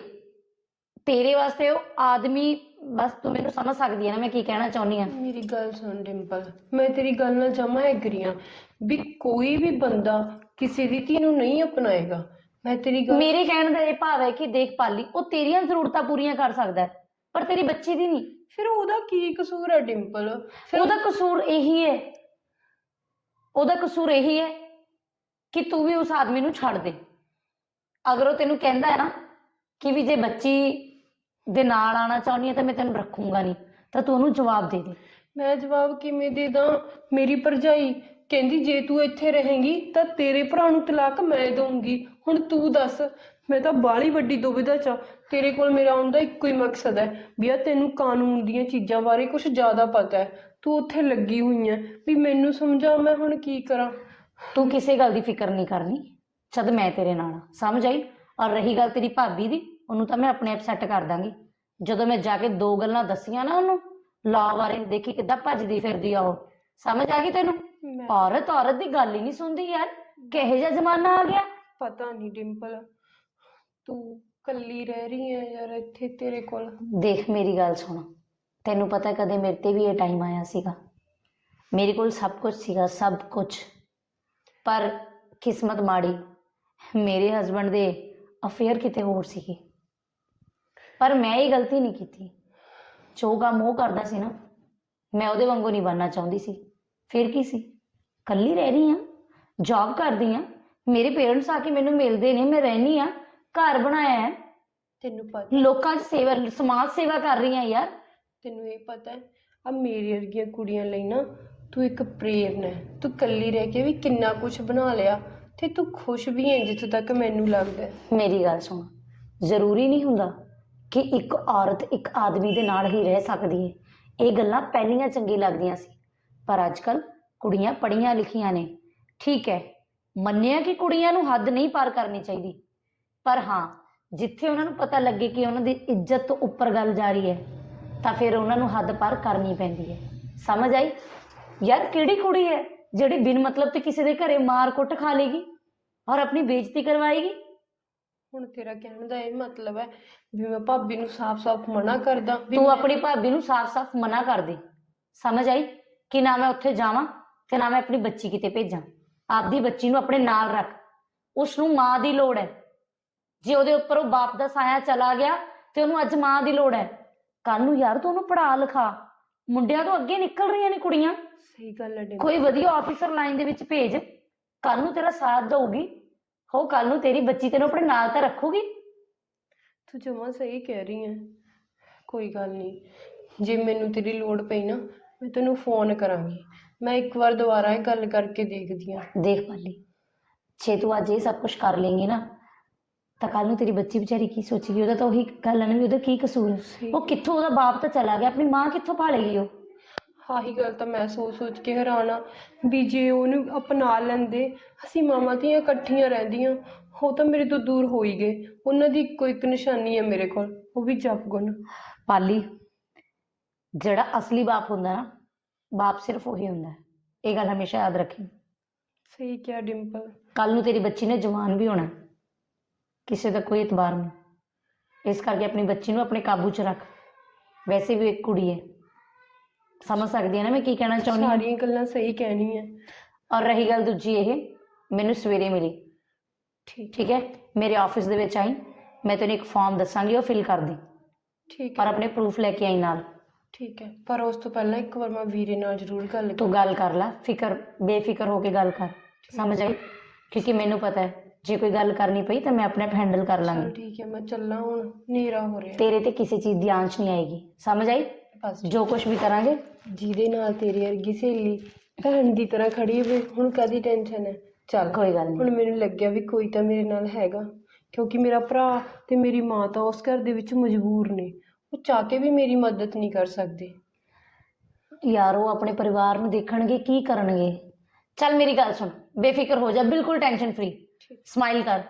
ਤੇਰੇ ਵਾਸਤੇ ਉਹ ਆਦਮੀ ਬਸ ਤੂੰ ਮੈਨੂੰ ਸਮਝ ਸਕਦੀ ਹੈ ਨਾ ਮੈਂ ਕੀ ਕਹਿਣਾ ਚਾਹੁੰਦੀ ਆ ਮੇਰੀ ਗੱਲ ਸੁਣ ਡਿੰਪਲ ਮੈਂ ਤੇਰੀ ਗੱਲ ਨਾਲ ਜਮਾ ਐਗਰੀ ਹਾਂ ਵੀ ਕੋਈ ਵੀ ਬੰਦਾ ਕਿਸੇ ਦੀ ਧੀ ਨੂੰ ਨਹੀਂ ਅਪਣਾਏਗਾ। ਮੈਂ ਤੇਰੀ ਗੱਲ ਮੇਰੇ ਕਹਿਣ ਦਾ ਇਹ ਭਾਵ ਹੈ ਕਿ ਦੇਖ ਪਾਲੀ ਉਹ ਤੇਰੀਆਂ ਜ਼ਰੂਰਤਾਂ ਪੂਰੀਆਂ ਕਰ ਸਕਦਾ ਹੈ ਪਰ ਤੇਰੀ ਬੱਚੀ ਦੀ ਨਹੀਂ। ਫਿਰ ਉਹਦਾ ਕੀ ਕਸੂਰ ਹੈ ਡਿੰਪਲ? ਫਿਰ ਉਹਦਾ ਕਸੂਰ ਇਹੀ ਹੈ ਉਹਦਾ ਕਸੂਰ ਇਹੀ ਹੈ ਕਿ ਤੂੰ ਵੀ ਉਸ ਆਦਮੀ ਨੂੰ ਛੱਡ ਦੇ। ਅਗਰ ਉਹ ਤੈਨੂੰ ਕਹਿੰਦਾ ਹੈ ਨਾ ਕਿ ਵੀ ਜੇ ਬੱਚੀ ਦੇ ਨਾਲ ਆਣਾ ਚਾਹੁੰਦੀ ਹੈ ਤਾਂ ਮੈਂ ਤੈਨੂੰ ਰੱਖੂੰਗਾ ਨਹੀਂ ਤਾਂ ਤੂੰ ਉਹਨੂੰ ਜਵਾਬ ਦੇ ਦੇ। ਮੈਂ ਜਵਾਬ ਕਿਵੇਂ ਦੇ ਦਾਂ? ਮੇਰੀ ਭਰਜਾਈ ਕਹਿੰਦੀ ਜੇ ਤੂੰ ਇੱਥੇ ਰਹੇਂਗੀ ਤਾਂ ਤੇਰੇ ਭਰਾ ਨੂੰ ਤਲਾਕ ਮੈਂ ਦਊਂਗੀ। ਹੁਣ ਤੂੰ ਦੱਸ ਮੈਂ ਤਾਂ ਬਾਹਲੀ ਵੱਡੀ ਦੁਬਿਧਾ ਚ ਆ। ਤੇਰੇ ਕੋਲ ਮੇਰਾ ਆਉਣ ਦਾ ਇੱਕੋ ਹੀ ਮਕਸਦ ਹੈ ਵੀ ਆ ਤੈਨੂੰ ਕਾਨੂੰਨ ਦੀਆਂ ਚੀਜ਼ਾਂ ਬਾਰੇ ਕੁਝ ਜ਼ਿਆਦਾ ਪਤਾ ਹੈ। ਤੂੰ ਉੱਥੇ ਲੱਗੀ ਹੋਈ ਹੈ ਵੀ ਮੈਨੂੰ ਸਮਝਾ ਮੈਂ ਹੁਣ ਕੀ ਕਰਾਂ? ਤੂੰ ਕਿਸੇ ਗੱਲ ਦੀ ਫਿਕਰ ਨਹੀਂ ਕਰਨੀ ਜਦ ਮੈਂ ਤੇਰੇ ਨਾਲ ਆ, ਸਮਝ ਆਈ? ਔਰ ਰਹੀ ਗੱਲ ਤੇਰੀ ਭਾਬੀ ਦੀ? ਉਹਨੂੰ ਤਾਂ ਮੈਂ ਆਪਣੇ ਆਪ ਸੈੱਟ ਕਰ ਦਾਂਗੀ। ਜਦੋਂ ਮੈਂ ਜਾ ਕੇ ਦੋ ਗੱਲਾਂ ਦੱਸੀਆਂ ਨਾ ਉਹਨੂੰ ਲਾਅ ਬਾਰੇ ਦੇਖੀ ਕਿੱਦਾਂ ਭੱਜਦੀ ਫਿਰਦੀ ਆ ਉਹ। ਸਮਝ ਆ ਗਈ ਤੈਨੂੰ? ਮੈਂ ਔਰਤ ਔਰਤ ਦੀ ਗੱਲ ਹੀ ਨਹੀਂ ਸੁਣਦੀ ਯਾਰ। ਕਿਹੋ ਜਿਹਾ ਜ਼ਮਾਨਾ ਆ ਗਿਆ? ਪਤਾ ਨਹੀਂ ਡਿੰਪਲ ਤੂੰ ਕੱਲੀ ਰਹਿ ਰਹੀ ਹੈ ਯਾਰ ਇੱਥੇ ਤੇਰੇ ਕੋਲ। ਦੇਖ ਮੇਰੀ ਗੱਲ ਸੁਣ। ਤੈਨੂੰ ਪਤਾ ਕਦੇ ਮੇਰੇ ਤੇ ਵੀ ਇਹ ਟਾਈਮ ਆਇਆ ਸੀਗਾ? ਮੇਰੇ ਕੋਲ ਸਭ ਕੁਝ ਸੀਗਾ ਸਭ ਕੁਝ ਪਰ ਕਿਸਮਤ ਮਾੜੀ ਮੇਰੇ ਹਸਬੰਡ ਦੇ ਅਫੇਅਰ ਕਿਤੇ ਹੋਰ ਸੀਗੇ। ਪਰ ਮੈਂ ਇਹ ਗਲਤੀ ਨਹੀਂ ਕੀਤੀ। ਜੋ ਕੰਮ ਉਹ ਕਰਦਾ ਸੀ ਨਾ ਮੈਂ ਉਹਦੇ ਵਾਂਗੂ ਨਹੀਂ ਬਣਨਾ ਚਾਹੁੰਦੀ ਸੀ। ਫਿਰ ਕੀ ਸੀ? ਕੱਲੀ ਰਹਿ ਰਹੀ ਆ ਜੌਬ ਕਰਦੀ ਆ। ਮੇਰੇ ਪੇਰੈਂਟਸ ਆ ਕੇ ਮੈਨੂੰ ਮਿਲਦੇ ਨੇ ਮੈਂ ਰਹਿਣੀ ਆ ਘਰ ਬਣਾਇਆ ਹੈ। ਤੈਨੂੰ ਪਤਾ ਲੋਕਾਂ 'ਚ ਸੇਵਾ ਸਮਾਜ ਸੇਵਾ ਕਰ ਰਹੀ ਆ ਯਾਰ। ਤੈਨੂੰ ਇਹ ਪਤਾ ਹੈ ਆ ਮੇਰੀ ਵਰਗੀਆਂ ਕੁੜੀਆਂ ਲਈ ਨਾ ਤੂੰ ਇੱਕ ਪ੍ਰੇਰਨਾ ਹੈ। ਤੂੰ ਕੱਲੀ ਰਹਿ ਕੇ ਵੀ ਕਿੰਨਾ ਕੁਝ ਬਣਾ ਲਿਆ ਤੇ ਤੂੰ ਖੁਸ਼ ਵੀ ਹੈ ਜਿੱਥੋਂ ਤੱਕ ਮੈਨੂੰ ਲੱਗਦਾ ਹੈ। ਮੇਰੀ ਗੱਲ ਸੁਣ ਜ਼ਰੂਰੀ ਨਹੀਂ ਹੁੰਦਾ ਕਿ ਇੱਕ ਔਰਤ ਇੱਕ ਆਦਮੀ ਦੇ ਨਾਲ ਹੀ ਰਹਿ ਸਕਦੀ ਹੈ। ਇਹ ਗੱਲਾਂ ਪਹਿਲੀਆਂ ਚੰਗੀ ਲੱਗਦੀਆਂ ਸੀ। ਪਰ ਅੱਜਕੱਲ ਕੁੜੀਆਂ ਪੜ੍ਹੀਆਂ ਲਿਖੀਆਂ ਨੇ। ਠੀਕ ਹੈ, ਮੰਨਿਆ ਕਿ ਕੁੜੀਆਂ ਨੂੰ ਹੱਦ ਨਹੀਂ ਪਾਰ ਕਰਨੀ ਚਾਹੀਦੀ। ਪਰ ਹਾਂ, ਜਿੱਥੇ ਉਹਨਾਂ ਨੂੰ ਪਤਾ ਲੱਗੇ ਕਿ ਉਹਨਾਂ ਦੀ ਇੱਜ਼ਤ ਤੋਂ ਉੱਪਰ ਗੱਲ ਜਾ ਰਹੀ ਹੈ, ਤਾਂ ਫਿਰ ਉਹਨਾਂ ਨੂੰ ਹੱਦ ਪਾਰ ਕਰਨੀ ਪੈਂਦੀ ਹੈ। ਸਮਝ ਆਈ? ਯਾਰ ਕਿਹੜੀ ਕੁੜੀ ਹੈ ਜਿਹੜੀ ਬਿਨ ਮਤਲਬ ਤੇ ਕਿਸੇ ਦੇ ਘਰੇ ਮਾਰ ਕੁੱਟ ਖਾ ਲੇਗੀ ਔਰ ਆਪਣੀ ਬੇਇੱਜ਼ਤੀ ਕਰਵਾਏਗੀ? ਹੁਣ ਤੇਰਾ ਕਹਿਣ ਦਾ ਇਹ ਮਤਲਬ ਹੈ ਵੀ ਮੈਂ ਭਾਬੀ ਨੂੰ ਸਾਫ਼-ਸਾਫ਼ ਮਨਾ ਕਰਦਾ। ਵੀ ਤੂੰ ਆਪਣੀ ਭਾਬੀ ਨੂੰ ਸਾਫ਼-ਸਾਫ਼ ਮਨਾ ਕਰ ਦੇ ਸਮਝ ਆਈ? ਕਿ ਨਾ ਮੈਂ ਉੱਥੇ ਜਾਵਾਂ ਤੇ ਨਾ ਮੈਂ ਆਪਣੀ ਬੱਚੀ ਕਿਤੇ ਭੇਜਾਂ। ਆਪਦੀ ਬੱਚੀ ਨੂੰ ਆਪਣੇ ਨਾਲ ਰੱਖ। ਉਸ ਨੂੰ ਮਾਂ ਦੀ ਲੋੜ ਹੈ। ਜੇ ਉਹਦੇ ਉੱਪਰ ਉਹ ਬਾਪ ਦਾ ਸਾਇਆ ਚਲਾ ਗਿਆ ਤੇ ਉਹਨੂੰ ਅੱਜ ਮਾਂ ਦੀ ਲੋੜ ਹੈ। ਕੱਲ ਨੂੰ ਯਾਰ ਤੂੰ ਉਹਨੂੰ ਪੜ੍ਹਾ ਲਿਖਾ। ਮੁੰਡਿਆਂ ਤੋਂ ਅੱਗੇ ਨਿਕਲ ਰਹੀਆਂ ਨੇ ਕੁੜੀਆਂ। ਸਹੀ ਗੱਲ ਹੈ। ਕੋਈ ਵਧੀਆ ਆਫੀਸਰ ਲਾਈਨ ਦੇ ਵਿੱਚ ਭੇਜ। ਕੱਲ ਨੂੰ ਤੇਰਾ ਸਾਥ ਦਊਗੀ। ਹੋ ਕੱਲ ਨੂੰ ਤੇਰੀ ਬੱਚੀ ਤੈਨੂੰ ਆਪਣੇ ਨਾਲ ਤਾਂ ਰੱਖੂਗੀ? ਤੂੰ ਜਮਾਂ ਸਹੀ ਕਹਿ ਰਹੀ ਹੈ ਕੋਈ ਗੱਲ ਨਹੀਂ। ਜੇ ਮੈਨੂੰ ਤੇਰੀ ਲੋੜ ਪਈ ਨਾ ਮੈਂ ਤੈਨੂੰ ਫੋਨ ਕਰਾਂਗੀ। ਮੈਂ ਇੱਕ ਵਾਰ ਦੁਬਾਰਾ ਇਹ ਗੱਲ ਕਰਕੇ ਦੇਖਦੀ ਹਾਂ ਦੇਖ ਪਾਲੀ ਜੇ ਤੂੰ ਅੱਜ ਇਹ ਸਭ ਕੁਝ ਕਰ ਲੇਂਗੀ ਨਾ ਤਾਂ ਕੱਲ ਨੂੰ ਤੇਰੀ ਬੱਚੀ ਵਿਚਾਰੀ ਕੀ ਸੋਚੇਗੀ? ਉਹਦਾ ਤਾਂ ਉਹੀ ਗੱਲ ਹੈ ਨਾ ਵੀ ਉਹਦਾ ਕੀ ਕਸੂਰ ਹੈ ਸਹੀ। ਉਹ ਕਿੱਥੋਂ ਉਹਦਾ ਬਾਪ ਤਾਂ ਚਲਾ ਗਿਆ? ਆਪਣੀ ਮਾਂ ਕਿੱਥੋਂ ਪਾਲੇਗੀ ਉਹ? ਆਹੀ ਗੱਲ ਤਾਂ ਮੈਂ ਸੋਚ ਸੋਚ ਕੇ ਹੈਰਾਨ ਆ ਵੀ ਜੇ ਉਹਨੂੰ ਅਪਣਾ ਲੈਂਦੇ ਅਸੀਂ ਮਾਵਾਂ ਧੀਆਂ ਇਕੱਠੀਆਂ ਰਹਿੰਦੀਆਂ ਉਹ ਤਾਂ ਮੇਰੇ ਤੋਂ ਦੂਰ ਹੋ ਹੀ ਗਏ। ਉਹਨਾਂ ਦੀ ਇੱਕੋ ਇੱਕ ਨਿਸ਼ਾਨੀ ਹੈ ਮੇਰੇ ਕੋਲ ਉਹ ਵੀ ਜਪਗੁਣ ਪਾਲੀ ਜਿਹੜਾ ਅਸਲੀ ਬਾਪ ਹੁੰਦਾ ਨਾ ਬਾਪ ਸਿਰਫ ਉਹੀ ਹੁੰਦਾ। ਹੈ ਇਹ ਗੱਲ ਹਮੇਸ਼ਾ ਯਾਦ ਰੱਖੀ। ਸਹੀ ਕਿਹਾ ਡਿੰਪਲ। ਕੱਲ ਨੂੰ ਤੇਰੀ ਬੱਚੀ ਨੇ ਜਵਾਨ ਵੀ ਹੋਣਾ ਹੈ। ਕਿਸੇ ਦਾ ਕੋਈ ਇਤਬਾਰ ਨਹੀਂ। ਇਸ ਕਰਕੇ ਆਪਣੀ ਬੱਚੀ ਨੂੰ ਆਪਣੇ ਕਾਬੂ 'ਚ ਰੱਖ। ਵੈਸੇ ਵੀ ਉਹ ਇੱਕ ਕੁੜੀ ਹੈ। ਸਮਝ ਸਕਦੀ ਹੈ ਨਾ ਮੈਂ ਕੀ ਕਹਿਣਾ ਚਾਹੁੰਦੀ ਹਾਂ। ਸਾਰੀਆਂ ਗੱਲਾਂ ਸਹੀ ਕਹਿਣੀ ਹੈ ਔਰ ਰਹੀ ਗੱਲ ਦੂਜੀ ਇਹ ਮੈਨੂੰ ਸਵੇਰੇ ਮਿਲੀ। ਠੀਕ। ਠੀਕ ਹੈ? ਮੇਰੇ ਆਫਿਸ ਦੇ ਵਿੱਚ ਆਈ। ਮੈਂ ਤੈਨੂੰ ਇੱਕ ਫਾਰਮ ਦੱਸਾਂਗੀ ਉਹ ਫਿਲ ਕਰ ਦੇ ਠੀਕ ਪਰ ਹੈ ਆਪਣੇ ਪ੍ਰੂਫ ਲੈ ਕੇ ਆਈ ਨਾਲ। ਠੀਕ ਹੈ। ਪਰ ਉਸ ਤੋਂ ਪਹਿਲਾਂ ਇੱਕ ਵਾਰ ਮੈਂ ਵੀਰੇ ਨਾਲ ਜ਼ਰੂਰ ਗੱਲ ਤੂੰ ਗੱਲ ਕਰ ਲੈ। ਫਿਕਰ ਬੇਫਿਕਰ ਹੋ ਕੇ ਗੱਲ ਕਰ। ਸਮਝ ਆਈ? ਕਿਉਂਕਿ ਮੈਨੂੰ ਪਤਾ ਹੈ ਜੇ ਕੋਈ ਗੱਲ ਕਰਨੀ ਪਈ ਤਾਂ ਮੈਂ ਆਪਣੇ ਆਪ ਹੈਂਡਲ ਕਰ ਚਲ ਲਾਂਗੀ। ਠੀਕ ਹੈ ਮੈਂ ਚੱਲਾਂ ਹੁਣ। ਹਨੇਰਾ ਹੋ ਰਿਹਾ। ਤੇਰੇ ਤੇ ਕਿਸੇ ਚੀਜ਼ ਦੀ ਆਂਚ ਨਹੀਂ ਆਏਗੀ। ਸਮਝ ਆਈ? ਬਸ ਜੋ ਕੁਝ ਵੀ ਕਰਾਂਗੇ। ਜਿਹਦੇ ਨਾਲ ਤੇਰੀ ਵਰਗੀ ਸਹੇਲੀ ਭੈਣ ਦੀ ਤਰ੍ਹਾਂ ਖੜੀ ਹੋਵੇ ਹੁਣ ਕਾਦੀ ਟੈਨਸ਼ਨ ਹੈ? ਚੱਲ ਕੋਈ ਗੱਲ ਨਹੀਂ। ਹੁਣ ਮੈਨੂੰ ਲੱਗਿਆ ਵੀ ਕੋਈ ਤਾਂ ਮੇਰੇ ਨਾਲ ਹੈਗਾ ਕਿਉਂਕਿ ਮੇਰਾ ਭਰਾ ਤੇ ਮੇਰੀ ਮਾਂ ਤਾਂ ਉਸ ਘਰ ਦੇ ਵਿੱਚ ਮਜਬੂਰ ਨੇ। ਉਹ ਚਾਹ ਕੇ ਵੀ ਮੇਰੀ ਮਦਦ ਨਹੀਂ ਕਰ ਸਕਦੇ। ਯਾਰ ਉਹ ਆਪਣੇ ਪਰਿਵਾਰ ਨੂੰ ਦੇਖਣਗੇ ਕੀ ਕਰਨਗੇ? ਚੱਲ ਮੇਰੀ ਗੱਲ ਸੁਣ। ਬੇਫਿਕਰ ਹੋ ਜਾ ਬਿਲਕੁਲ ਟੈਨਸ਼ਨ ਫ੍ਰੀ ਸਮਾਈਲ ਕਰ।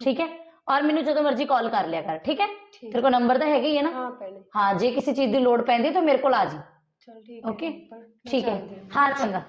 ਠੀਕ ਹੈ? ਔਰ ਮੈਨੂੰ ਜਦੋਂ ਮਰਜ਼ੀ ਕਾਲ ਕਰ ਲਿਆ ਕਰ ਠੀਕ ਹੈ? ਤੇਰੇ ਕੋਲ ਨੰਬਰ ਤਾਂ ਹੈਗਾ ਹੀ ਹੈ ਨਾ? ਹਾਂ ਭੈਣੇ। ਹਾਂ ਜੇ ਕਿਸੇ ਚੀਜ਼ ਦੀ ਲੋੜ ਪੈਂਦੀ ਤਾਂ ਮੇਰੇ ਕੋਲ ਆ ਜੀ। ਚਲ ਠੀਕ ਹੈ ਓਕੇ ਮੈਂ ਠੀਕ ਹੈ। ਚੱਲਦੀ ਹਾਂ। ਹਾਂ ਚੰਗਾ।